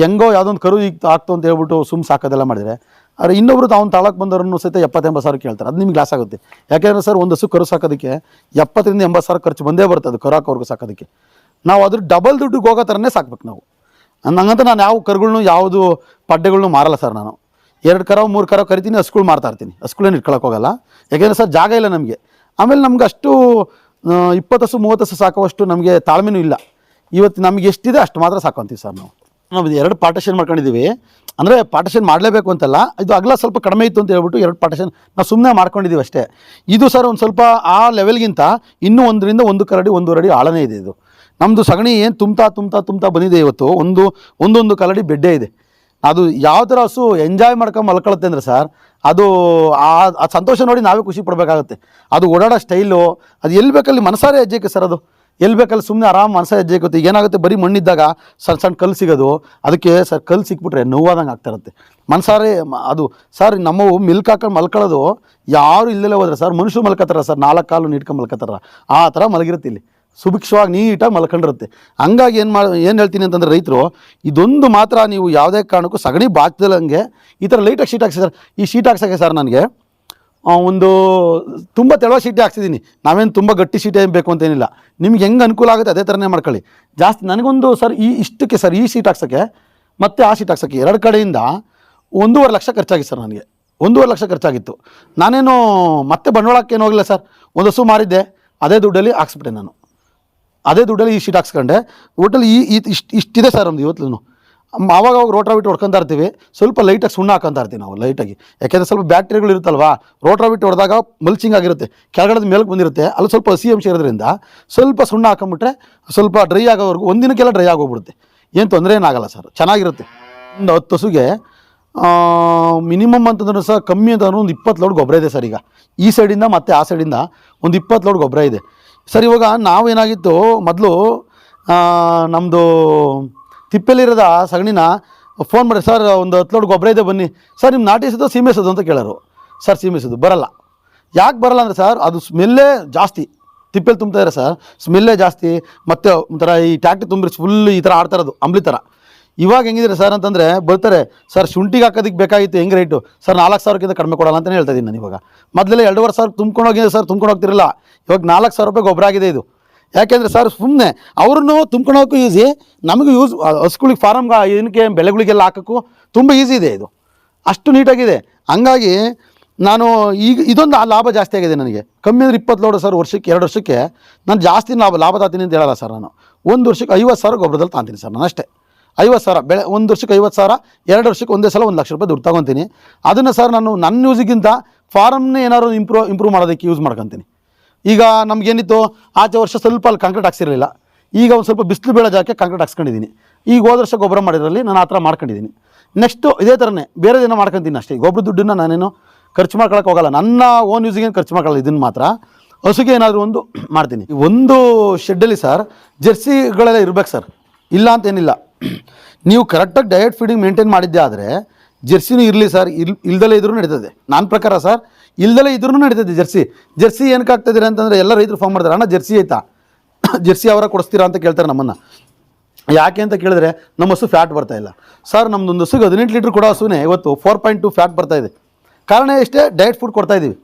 ಹೆಂಗೋ ಯಾವುದೋ ಒಂದು ಕರು ಈಗ ಆಗ್ತು ಅಂತ ಹೇಳ್ಬಿಟ್ಟು ಸುಮ್ಮ ಸಾಕೋದೆಲ್ಲ ಮಾಡಿದರೆ, ಆದರೆ ಇನ್ನೊಬ್ರು ತಾವು ತಾಳಕ್ಕೆ ಬಂದವ್ರನ್ನು ಸಹಿತ ಎಪ್ಪತ್ತೆಂಬತ್ತು ಸಾವಿರ ಕೇಳ್ತಾರೆ. ಅದು ನಿಮ್ಗೆ ಲಾಸ್ ಆಗುತ್ತೆ. ಯಾಕೆಂದರೆ ಸರ್ ಒಂದು ಹಸು ಕರು ಸಾಕೋದಕ್ಕೆ ಎಪ್ಪತ್ತರಿಂದ ಎಂಬತ್ತು ಸಾವಿರ ಖರ್ಚು ಬಂದೇ ಬರ್ತದೆ ಅದು ಕರು ಹಾಕೋರ್ಗು ಸಾಕೋದಕ್ಕೆ. ನಾವು ಅದ್ರ ಡಬಲ್ ದುಡ್ಡು ಹೋಗೋ ಥರನೇ ಸಾಕ್ಬೇಕು ನಾವು. ಹಂಗಂತ ನಾನು ಯಾವ ಕರುಗಳ್ನು ಯಾವುದು ಪಡ್ಡೆಗಳ್ನು ಮಾರಲ್ಲ ಸರ್ ನಾನು. ಎರಡು ಕರ, ಮೂರು ಕರ ಕರಿತೀನಿ, ಹಸ್ಗಳು ಮಾರ್ತಾ ಇರ್ತೀನಿ. ಹಸ್ಗಳೇನು ಇಟ್ಕೊಳಕ್ಕೆ ಹೋಗಲ್ಲ. ಯಾಕೆಂದರೆ ಸರ್ ಜಾಗ ಇಲ್ಲ ನಮಗೆ. ಆಮೇಲೆ ನಮ್ಗೆ ಅಷ್ಟು ಇಪ್ಪತ್ತು ಹಸು ಮೂವತ್ತು ಹಸು ಸಾಕುವಷ್ಟು ನಮಗೆ ತಾಳ್ಮೆನೂ ಇಲ್ಲ. ಇವತ್ತು ನಮ್ಗೆ ಎಷ್ಟಿದೆ ಅಷ್ಟು ಮಾತ್ರ ಸಾಕೊಂತೀವಿ ಸರ್ ನಾವು. ನಾವು ಇದು ಎರಡು ಪಾರ್ಟಿಷನ್ ಮಾಡ್ಕೊಂಡಿದ್ದೀವಿ. ಅಂದರೆ ಪಾರ್ಟಿಷನ್ ಮಾಡಲೇಬೇಕು ಅಂತಲ್ಲ, ಇದು ಅಗಲ ಸ್ವಲ್ಪ ಕಡಿಮೆ ಇತ್ತು ಅಂತ ಹೇಳ್ಬಿಟ್ಟು ಎರಡು ಪಾರ್ಟಿಷನ್ ನಾವು ಸುಮ್ಮನೆ ಮಾಡ್ಕೊಂಡಿದ್ದೀವಿ ಅಷ್ಟೇ. ಇದು ಸರ್ ಒಂದು ಸ್ವಲ್ಪ ಆ ಲೆವೆಲ್ಗಿಂತ ಇನ್ನೂ ಒಂದರಿಂದ ಒಂದು ಕರಡಿ, ಒಂದೂವರೆ ಅಡಿ ಆಳನೇ ಇದೆ ಇದು. ನಮ್ಮದು ಸಗಣಿ ಏನು ತುಂಬ್ತಾ ತುಂಬ್ತಾ ತುಂಬ್ತಾ ಬಂದಿದೆ ಇವತ್ತು. ಒಂದು, ಒಂದೊಂದು ಕರಡಿ ಬೆಡ್ಡೆ ಇದೆ. ಅದು ಯಾವ ಥರ ಹಸು ಎಂಜಾಯ್ ಮಾಡ್ಕೊಂಡು ಮಲ್ಕೊಳುತ್ತೆ ಅಂದರೆ ಸರ್ ಅದು ಆ ಸಂತೋಷ ನೋಡಿ ನಾವೇ ಖುಷಿ ಪಡಬೇಕಾಗುತ್ತೆ. ಅದು ಓಡಾಡೋ ಸ್ಟೈಲು ಅದು ಎಲ್ಲಿ ಬೇಕಲ್ಲಿ ಮನಸಾರೆ ಹೆಜ್ಜೆಕ್ಕೆ ಸರ್ ಅದು. ಎಲ್ಲಿ ಬೇಕಲ್ಲಿ ಸುಮ್ಮನೆ ಆರಾಮ್ ಮನಸಾರೆ ಹೆಜ್ಜೆ ಈಗ ಏನಾಗುತ್ತೆ ಬರೀ ಮಣ್ಣಿದ್ದಾಗ ಸಣ್ಣ ಸಣ್ಣ ಕಲ್ಲು ಸಿಗೋದು, ಅದಕ್ಕೆ ಸರ್ ಕಲ್ಲು ಸಿಕ್ಬಿಟ್ರೆ ನೋವಾದಂಗೆ ಆಗ್ತಾ ಇರುತ್ತೆ ಮನಸಾರೆ ಅದು ಸರ್ ನಮ್ಮವು ಮಿಲ್ಕ್ ಹಾಕೊಂಡು ಮಲ್ಕೊಳ್ಳೋದು ಯಾರು ಇಲ್ಲೆಲ್ಲ ಹೋದ್ರೆ ಸರ್ ಮನುಷ್ಯರು ಮಲ್ಕೋತಾರ ಸರ್ ನಾಲ್ಕು ಕಾಲು ನೀಟ್ಕೊಂಡು ಮಲ್ಕೋತಾರ. ಆ ಥರ ಮಲಗಿರುತ್ತೆ ಇಲ್ಲಿ. ಸುಭಿಕ್ಷವಾಗಿ ನೀಟಾಗಿ ಮಲ್ಕೊಂಡಿರುತ್ತೆ. ಹಂಗಾಗಿ ಏನು ಮಾಡಿ ಏನು ಹೇಳ್ತೀನಿ ಅಂತಂದ್ರೆ ರೈತರು, ಇದೊಂದು ಮಾತ್ರ ನೀವು ಯಾವುದೇ ಕಾರಣಕ್ಕೂ ಸಗಣಿ ಬಾಚ್ದಲ್ಲಂಗೆ ಈ ಥರ ಲೈಟಾಗಿ ಶೀಟ್ ಹಾಕ್ಸಿ ಸರ್ ಈ ಶೀಟ್ ಹಾಕ್ಸೋಕ್ಕೆ ಸರ್ ನನಗೆ ಒಂದು ತುಂಬ ತೆಳುವ ಶೀಟೇ ಹಾಕ್ಸಿದ್ದೀನಿ ನಾವೇನು ತುಂಬ ಗಟ್ಟಿ ಶೀಟೇ ಬೇಕು ಅಂತೇನಿಲ್ಲ. ನಿಮ್ಗೆ ಹೆಂಗೆ ಅನುಕೂಲ ಆಗುತ್ತೆ ಅದೇ ಥರನೇ ಮಾಡ್ಕೊಳ್ಳಿ. ಜಾಸ್ತಿ ನನಗೊಂದು ಸರ್ ಈ ಇಷ್ಟಕ್ಕೆ ಸರ್ ಈ ಶೀಟ್ ಹಾಕ್ಸೋಕ್ಕೆ, ಮತ್ತು ಆ ಶೀಟ್ ಹಾಕ್ಸೋಕ್ಕೆ ಎರಡು ಕಡೆಯಿಂದ ಒಂದೂವರೆ ಲಕ್ಷ ಖರ್ಚಾಗಿತ್ತು ಸರ್ ನನಗೆ. ಒಂದೂವರೆ ಲಕ್ಷ ಖರ್ಚಾಗಿತ್ತು. ನಾನೇನು ಮತ್ತೆ ಬಂಡವಾಳಕ್ಕೆ ಏನು ಹೋಗಲಿಲ್ಲ ಸರ್. ಒಂದು ಹಸು ಮಾರಿದ್ದೆ, ಅದೇ ದುಡ್ಡಲ್ಲಿ ಹಾಕ್ಸ್ಬಿಟ್ಟೆ ನಾನು. ಅದೇ ದುಡ್ಡಲ್ಲಿ ಈ ಶೀಟ್ ಹಾಕ್ಸ್ಕೊಂಡೆ. ಒಟ್ಟಲ್ಲಿ ಈ ಇಷ್ಟು ಇಷ್ಟಿದೆ ಸರ್ ನಮ್ದು ಇವತ್ತು ಆವಾಗ ಅವಾಗ ರೋಟ್ರಾವಿಟ್ ಹೊಡ್ಕೊಂತ ಇರ್ತೀವಿ. ಸ್ವಲ್ಪ ಲೈಟಾಗಿ ಸುಣ್ಣ ಹಾಕೊಂತ ಇರ್ತೀವಿ ನಾವು ಲೈಟಾಗಿ ಯಾಕೆಂದರೆ ಸ್ವಲ್ಪ ಬ್ಯಾಕ್ಟೀರಿಯಾಗಳು ಇರುತ್ತಲ್ವಾ? ಬಿಟ್ಟು ಹೊಡೆದಾಗ ಮಲ್ಚಿಂಗ್ ಆಗಿರುತ್ತೆ. ಕೆಳಗಡೆ ಮೇಲಕ್ಕೆ ಬಂದಿರುತ್ತೆ. ಅಲ್ಲಿ ಸ್ವಲ್ಪ ಹಸಿ ಅಂಶ ಇರೋದ್ರಿಂದ ಸ್ವಲ್ಪ ಸುಣ್ಣ ಹಾಕೊಂಬಿಟ್ರೆ ಸ್ವಲ್ಪ ಡ್ರೈ ಆಗೋವರೆಗೂ ಒಂದಿನಕ್ಕೆಲ್ಲ ಡ್ರೈ ಆಗೋಗ್ಬಿಡುತ್ತೆ. ಏನು ತೊಂದರೆ ಏನಾಗಲ್ಲ ಸರ್ ಚೆನ್ನಾಗಿರುತ್ತೆ. ಒಂದು ಹತ್ತು ಹಸುಗೆ ಮಿನಿಮಮ್ ಅಂತಂದ್ರೆ ಸಹ ಕಮ್ಮಿ ಅಂತಂದ್ರೆ ಒಂದು ಇಪ್ಪತ್ತು ಲೋಡ್ ಗೊಬ್ಬರ ಇದೆ ಸರ್ ಈಗ. ಈ ಸೈಡಿಂದ ಮತ್ತು ಆ ಸೈಡಿಂದ ಒಂದು ಇಪ್ಪತ್ತು ಲೋಡ್ ಗೊಬ್ಬರ ಇದೆ. ಸರ್, ಇವಾಗ ನಾವೇನಾಗಿತ್ತು ಮೊದಲು ನಮ್ಮದು ತಿಪ್ಪೆಲಿರೋದ ಸಗಣಿನ ಫೋನ್ ಮಾಡಿ, ಸರ್, ಒಂದು ಹತ್ತು ಲೋಡ್ ಗೊಬ್ಬರ ಇದೆ, ಬನ್ನಿ. ಸರ್ ನಿಮ್ಮ ನಾಟಿ ಎಸೋದು ಸೀಮೆ ಎಸೋದು ಅಂತ ಕೇಳೋರು. ಸರ್, ಸೀಮೆ ಎಸೋದು ಬರಲ್ಲ. ಯಾಕೆ ಬರಲ್ಲ ಅಂದರೆ, ಸರ್, ಅದು ಸ್ಮೆಲ್ಲೇ ಜಾಸ್ತಿ. ತಿಪ್ಪೆಲಿ ತುಂಬ್ತಾ ಇದ್ದಾರೆ ಸರ್ ಸ್ಮೆಲ್ಲೇ ಜಾಸ್ತಿ. ಮತ್ತು ಒಂಥರ ಈ ಟ್ಯಾಕ್ಟ್ರಿ ತುಂಬಿರಿ ಫುಲ್ ಈ ಥರ ಆಡ್ತಾ ಇರೋದು, ಅಂಬ್ಲಿ ಥರ ಇವಾಗ ಹೆಂಗಿದ್ರೆ ಸರ್ ಅಂತಂದರೆ ಬರ್ತಾರೆ, ಸರ್, ಶುಂಠಿಗೆ ಹಾಕೋದಕ್ಕೆ ಬೇಕಾಗಿತ್ತು ಹೆಂಗೆ ರೇಟು ಸರ್, ನಾಲ್ಕು ಸಾವಿರಕ್ಕಿಂತ ಕಡಿಮೆ ಕೊಡಲ್ಲ ಅಂತಲೇ ಹೇಳ್ತಾ ಇದ್ದೀನಿ ನಾನು ಇವಾಗ. ಮೊದಲೆಲ್ಲ ಎರಡೂವರೆ ಸಾವಿರ ತುಂಬ್ಕೊಂಡು ಹೋಗಿದೆ ಸರ್ ತುಂಬ್ಕೊಂಡು ಹೋಗ್ತಿರಲಿಲ್ಲ. ಇವಾಗ ನಾಲ್ಕು ಸಾವಿರ ರೂಪಾಯಿ ಗೊಬ್ಬರ ಆಗಿದೆ ಇದು. ಯಾಕೆಂದರೆ ಸರ್ ಸುಮ್ಮನೆ ಅವ್ರನ್ನು ತುಂಬ್ಕೊಂಡು ಹೋಗೋಕ್ಕೂ ಈಸಿ ನಮಗೂ ಯೂಸ್ ಹಸ್ಗಳಿಗೆ ಫಾರಮ್ಗೆ ಏನಕ್ಕೆ ಬೆಳೆಗಳಿಗೆಲ್ಲ ಹಾಕೋಕ್ಕೂ ತುಂಬ ಈಸಿ ಇದೆ ಇದು. ಅಷ್ಟು ನೀಟಾಗಿದೆ. ಹಂಗಾಗಿ ನಾನು ಈಗ ಇದೊಂದು ಲಾಭ ಜಾಸ್ತಿ ಆಗಿದೆ ನನಗೆ. ಕಮ್ಮಿ ಅಂದ್ರೆ ಇಪ್ಪತ್ತು ಲೋಡು ಸರ್ ವರ್ಷಕ್ಕೆ, ಎರಡು ವರ್ಷಕ್ಕೆ. ನಾನು ಜಾಸ್ತಿ ಲಾಭ ಲಾಭ ತಾತೀನಿ ಅಂತ ಹೇಳಲ್ಲ ಸರ್ ನಾನು. ಒಂದು ವರ್ಷಕ್ಕೆ ಐವತ್ತು ಸಾವಿರ ಗೊಬ್ಬರದಲ್ಲಿ ತಾಂತೀನಿ ಸರ್ ನಾನು ಅಷ್ಟೇ. ಐವತ್ತು ಸಾವಿರ, ಬೆಳೆ ಒಂದು ವರ್ಷಕ್ಕೆ ಐವತ್ತು ಸಾವಿರ, ಎರಡು ವರ್ಷಕ್ಕೆ ಒಂದೇ ಸಲ ಒಂದು ಲಕ್ಷ ರೂಪಾಯಿ ದುಡ್ಡು ತಗೊತೀನಿ. ಅದನ್ನು ಸರ್ ನಾನು ನನ್ನ ಯೂಸಿಗಿಂತ ಫಾರಮ್ನೇ ಏನಾದ್ರು ಇಂಪ್ರೂವ್ ಇಂಪ್ರೂವ್ ಮಾಡೋದಕ್ಕೆ ಯೂಸ್ ಮಾಡ್ಕೊತೀನಿ. ಈಗ ನಮಗೇನಿತ್ತು, ಆಚೆ ವರ್ಷ ಸ್ವಲ್ಪ ಅಲ್ಲಿ ಕಾಂಕ್ರೀಟ್ ಹಾಕ್ಸಿರಲಿಲ್ಲ. ಈಗ ಒಂದು ಸ್ವಲ್ಪ ಬಿಸಿಲು ಬೀಳೋ ಜಾಗಕ್ಕೆ ಕಾಂಕ್ರೀಟ್ ಹಾಕ್ಸ್ಕೊಂಡಿದ್ದೀನಿ ಈಗ ಹೋದ ವರ್ಷ ಗೊಬ್ಬರ ಮಾಡಿದ್ರಲ್ಲಿ ನಾನು ಆ ಥರ ಮಾಡ್ಕೊಂಡಿದ್ದೀನಿ ನೆಕ್ಸ್ಟು ಇದೇ ಥರನೇ, ಬೇರೆ ದಿನ ಮಾಡ್ಕೊತೀನಿ ಅಷ್ಟೇ. ಗೊಬ್ಬರ ದುಡ್ಡನ್ನು ನಾನೇನು ಖರ್ಚು ಮಾಡ್ಕೊಳಕ್ಕೆ ಹೋಗಲ್ಲ. ನನ್ನ ಓನ್ ಯೂಸಿಗೇನು ಖರ್ಚು ಮಾಡ್ಕೊಳ್ಳಲ್ಲ ಇದನ್ನು ಮಾತ್ರ. ಹಸುಗೆ ಏನಾದರೂ ಒಂದು ಮಾಡ್ತೀನಿ. ಒಂದು ಶೆಡ್ಡಲ್ಲಿ ಸರ್, ಜೆರ್ಸಿಗಳೆಲ್ಲ ಇರ್ಬೇಕು ಸರ್. ಇಲ್ಲ ಅಂತೇನಿಲ್ಲ ನೀವು ಕರೆಕ್ಟಾಗಿ ಡಯಟ್ ಫೀಡಿಂಗ್ ಮೇಂಟೈನ್ ಮಾಡಿದ್ದೆ ಆದರೆ ಜೆರ್ಸಿನೂ ಇರಲಿ ಸರ್ ಇಲ್, ಇಲ್ದಲೇ ಇದ್ರೂ ನಡೀತದೆ. ನನ್ನ ಪ್ರಕಾರ ಸರ್ ಇಲ್ದಲೇ ಇದ್ರೂ ನಡೀತದೆ ಜರ್ಸಿ. ಜರ್ಸಿ ಏನಕ್ಕೆ ಆಗ್ತದಿರ ಅಂತಂದರೆ ಎಲ್ಲ ರೈತರು ಫಾರ್ಮ್ ಮಾಡ್ತಾರೆ. ಅಣ್ಣ, ಜರ್ಸಿ ಆಯ್ತಾ? ಜೆರ್ಸಿ ಅವರ ಕೊಡಿಸ್ತೀರಾ ಅಂತ ಕೇಳ್ತಾರೆ ನಮ್ಮನ್ನು. ಯಾಕೆ ಅಂತ ಕೇಳಿದ್ರೆ ನಮ್ಮ ಹಸು ಫ್ಯಾಟ್ ಬರ್ತಾ ಇಲ್ಲ. ಸರ್ ನಮ್ಮದೊಂದು ಹಸುಗೆ ಹದಿನೆಂಟು ಲೀಟ್ರ್ ಕೊಡೋ ಹಸುನೇ ಇವತ್ತು ಫೋರ್ ಪಾಯಿಂಟ್ ಟು ಫ್ಯಾಟ್ ಬರ್ತಾ ಇದೆ. ಕಾರಣ ಎಷ್ಟೇ ಡಯಟ್ ಫುಡ್ ಕೊಡ್ತಾ ಇದ್ದೀವಿ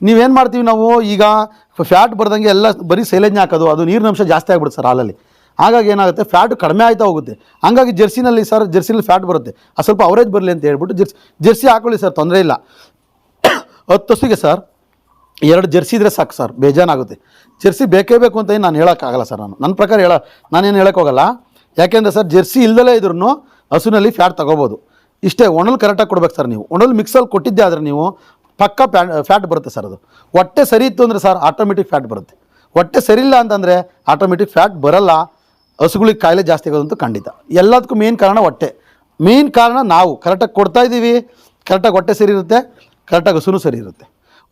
ನೀವೇನು ಮಾಡ್ತೀವಿ ನಾವು ಈಗ ಫ್ಯಾಟ್ ಬರ್ದಂಗೆ ಎಲ್ಲ ಬರೀ ಸೈಲೇಜ್ನ ಹಾಕೋದು, ಅದು ನೀರಿನ ಅಂಶ ಜಾಸ್ತಿ ಆಗ್ಬಿಡುತ್ತೆ ಸರ್ ಹಾಲಲ್ಲಿ. ಹಾಗಾಗಿ ಏನಾಗುತ್ತೆ? ಫ್ಯಾಟ್ ಕಡಿಮೆ ಆಯ್ತಾ ಹೋಗುತ್ತೆ. ಹಂಗಾಗಿ ಜರ್ಸಿನಲ್ಲಿ ಸರ್ ಜೆರ್ಸಿನಲ್ಲಿ ಫ್ಯಾಟ್ ಬರುತ್ತೆ. ಅದು ಸ್ವಲ್ಪ ಅವರೇಜ್ ಬರಲಿ ಅಂತ ಹೇಳ್ಬಿಟ್ಟು ಜರ್ಸಿ ಜರ್ಸಿ ಹಾಕೊಳ್ಳಿ ಸರ್, ತೊಂದರೆ ಇಲ್ಲ. ಹತ್ತು ಹಸುಗೆ ಸರ್, ಎರಡು ಜರ್ಸಿ ಇದ್ರೆ ಸಾಕು ಸರ್ ಬೇಜಾನಾಗುತ್ತೆ ಜೆರ್ಸಿ ಬೇಕೇ ಬೇಕು ಅಂತ ಏನು ನಾನು ಹೇಳೋಕ್ಕಾಗಲ್ಲ ಸರ್ ನಾನು. ನನ್ನ ಪ್ರಕಾರ ಹೇಳ, ನಾನೇನು ಹೇಳೋಕ್ಕೋಗಲ್ಲ ಯಾಕೆಂದರೆ ಸರ್, ಜೆರ್ಸಿ ಇಲ್ಲದಲೇ ಇದ್ರೂ ಹಸುನಲ್ಲಿ ಫ್ಯಾಟ್ ತೊಗೋಬೋದು. ಇಷ್ಟೇ ಒಣಲ್ ಕರೆಕ್ಟಾಗಿ ಕೊಡ್ಬೇಕು ಸರ್ ನೀವು. ಒಣಲ್ ಮಿಕ್ಸಲ್ಲಿ ಕೊಟ್ಟಿದ್ದೆ ಆದರೆ ನೀವು ಪಕ್ಕ ಫ್ಯಾಟ್ ಬರುತ್ತೆ ಸರ್ ಅದು. ಹೊಟ್ಟೆ ಸರಿ ಇತ್ತು ಅಂದರೆ ಸರ್, ಆಟೋಮೆಟಿಕ್ ಫ್ಯಾಟ್ ಬರುತ್ತೆ. ಹೊಟ್ಟೆ ಸರಿ ಇಲ್ಲ ಅಂತಂದರೆ ಆಟೋಮೆಟಿಕ್ ಫ್ಯಾಟ್ ಬರಲ್ಲ. ಹಸುಗಳಿಗೆ ಕಾಯಿಲೆ ಜಾಸ್ತಿ ಆಗೋದಂತ ಖಂಡಿತ. ಎಲ್ಲದಕ್ಕೂ ಮೇನ್ ಕಾರಣ ಹೊಟ್ಟೆ. ಮೇನ್ ಕಾರಣ ನಾವು ಕರೆಕ್ಟಾಗಿ ಕೊಡ್ತಾ ಇದ್ದೀವಿ ಕರೆಕ್ಟಾಗಿ ಹೊಟ್ಟೆ ಸರಿ ಇರುತ್ತೆ ಕರೆಕ್ಟಾಗಿ ಹಸುನೂ ಸರಿ ಇರುತ್ತೆ.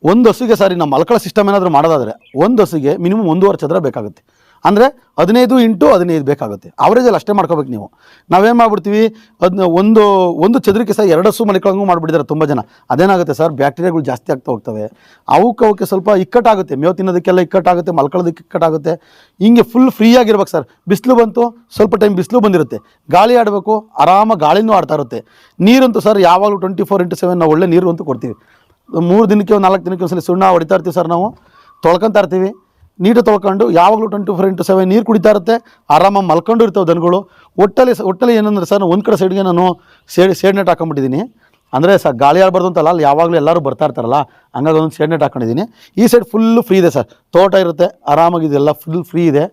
ಒಂದು ಹಸುಗೆ ಸಾರಿ, ನಮ್ಮ ಮಲ್ಕಳ ಸಿಸ್ಟಮ್ ಏನಾದರೂ ಮಾಡೋದಾದರೆ, ಒಂದು ಹಸುಗೆ ಮಿನಿಮಮ್ ಒಂದೂವರೆ ಚದರ ಬೇಕಾಗುತ್ತೆ. ಅಂದರೆ ಹದಿನೈದು ಇಂಟು ಹದಿನೈದು ಬೇಕಾಗುತ್ತೆ. ಅವರೇಜಲ್ಲಿ ಅಷ್ಟೇ ಮಾಡ್ಕೋಬೇಕು ನೀವು. ನಾವೇನು ಮಾಡ್ಬಿಡ್ತೀವಿ? ಅದನ್ನ ಒಂದು ಒಂದು ಚದುರಿಕೆ ಸಹ ಎರಡು ಹಸು ಮಲಿಕೊಳ್ಳಂಗೂ ಮಾಡಿಬಿಟ್ಟಿದ್ದಾರೆ ತುಂಬ ಜನ. ಅದೇನಾಗುತ್ತೆ ಸರ್? ಬ್ಯಾಕ್ಟೀರಿಯಾಗಳು ಜಾಸ್ತಿ ಆಗ್ತಾ ಹೋಗ್ತವೆ. ಅವಕ್ಕೆ ಅವಕ್ಕೆ ಸ್ವಲ್ಪ ಇಕ್ಕಟ್ಟಾಗುತ್ತೆ. ಮೇವು ತಿನ್ನೋದಕ್ಕೆಲ್ಲ ಇಕ್ಕಟ್ಟಾಗುತ್ತೆ, ಮಲ್ಕೊಳ್ಳೋದಕ್ಕೆ ಇಕ್ಕಟ್ಟಾಗುತ್ತೆ. ಹಿಂಗೆ ಫುಲ್ ಫ್ರೀ ಆಗಿರ್ಬೇಕು ಸರ್. ಬಿಸಿಲು ಬಂತು, ಸ್ವಲ್ಪ ಟೈಮ್ ಬಿಸಿಲು ಬಂದಿರುತ್ತೆ. ಗಾಳಿ ಆಡಬೇಕು, ಆರಾಮ ಗಾಳಿನೂ ಆಡ್ತಾ ಇರುತ್ತೆ. ನೀರಂತೂ ಸರ್, ಯಾವಾಗಲೂ ಟ್ವೆಂಟಿ ಫೋರ್ ಇಂಟು ಸೆವೆನ್ ನಾವು ಒಳ್ಳೆ ನೀರು ಅಂತೂ ಕೊಡ್ತೀವಿ. ಮೂರು ದಿನಕ್ಕೆ ಒಂದು ನಾಲ್ಕು ದಿನಕ್ಕೆ ಒಂದ್ಸಲ ಸುಣ್ಣ ಹೊಡಿತಾ ಇರ್ತೀವಿ ಸರ್ ನಾವು. ತೊಳ್ಕೊತಾ ಇರ್ತೀವಿ. ನೀರು ತೊಳ್ಕೊಂಡು ಯಾವಾಗಲೂ ಟ್ವೆಂಟಿ ಫೋರ್ ಇಂಟು ಸೆವೆನ್ ನೀರು ಕುಡಿತಾ ಇರುತ್ತೆ. ಆರಾಮಾಗಿ ಮಲ್ಕೊಂಡು ಇರ್ತವೆ ದನಗಳು. ಒಟ್ಟಲ್ಲಿ ಒಟ್ಟಲ್ಲಿ ಏನಂದ್ರೆ ಸರ್, ಒಂದು ಕಡೆ ಸೈಡ್ಗೆ ನಾನು ಸೇಡ್ ಸೇಡ್ ನೆಟ್ ಹಾಕೊಂಡ್ಬಿಟ್ಟಿದ್ದೀನಿ ಅಂದರೆ ಸರ್ ಗಾಳಿ ಆಡಬಾರ್ದು ಅಂತಲ್ಲ, ಅಲ್ಲಿ ಯಾವಾಗಲೂ ಎಲ್ಲರೂ ಬರ್ತಾ ಇರ್ತಾರಲ್ಲ, ಹಂಗಾಗಿ ಒಂದು ಸೇಡ್ ನೆಟ್ ಹಾಕೊಂಡಿದ್ದೀನಿ ಈ ಸೈಡ್ ಫುಲ್ಲು ಫ್ರೀ ಇದೆ ಸರ್. ತೋಟ ಇರುತ್ತೆ, ಆರಾಮಾಗಿ ಇದೆಲ್ಲ ಫುಲ್ ಫ್ರೀ ಇದೆ.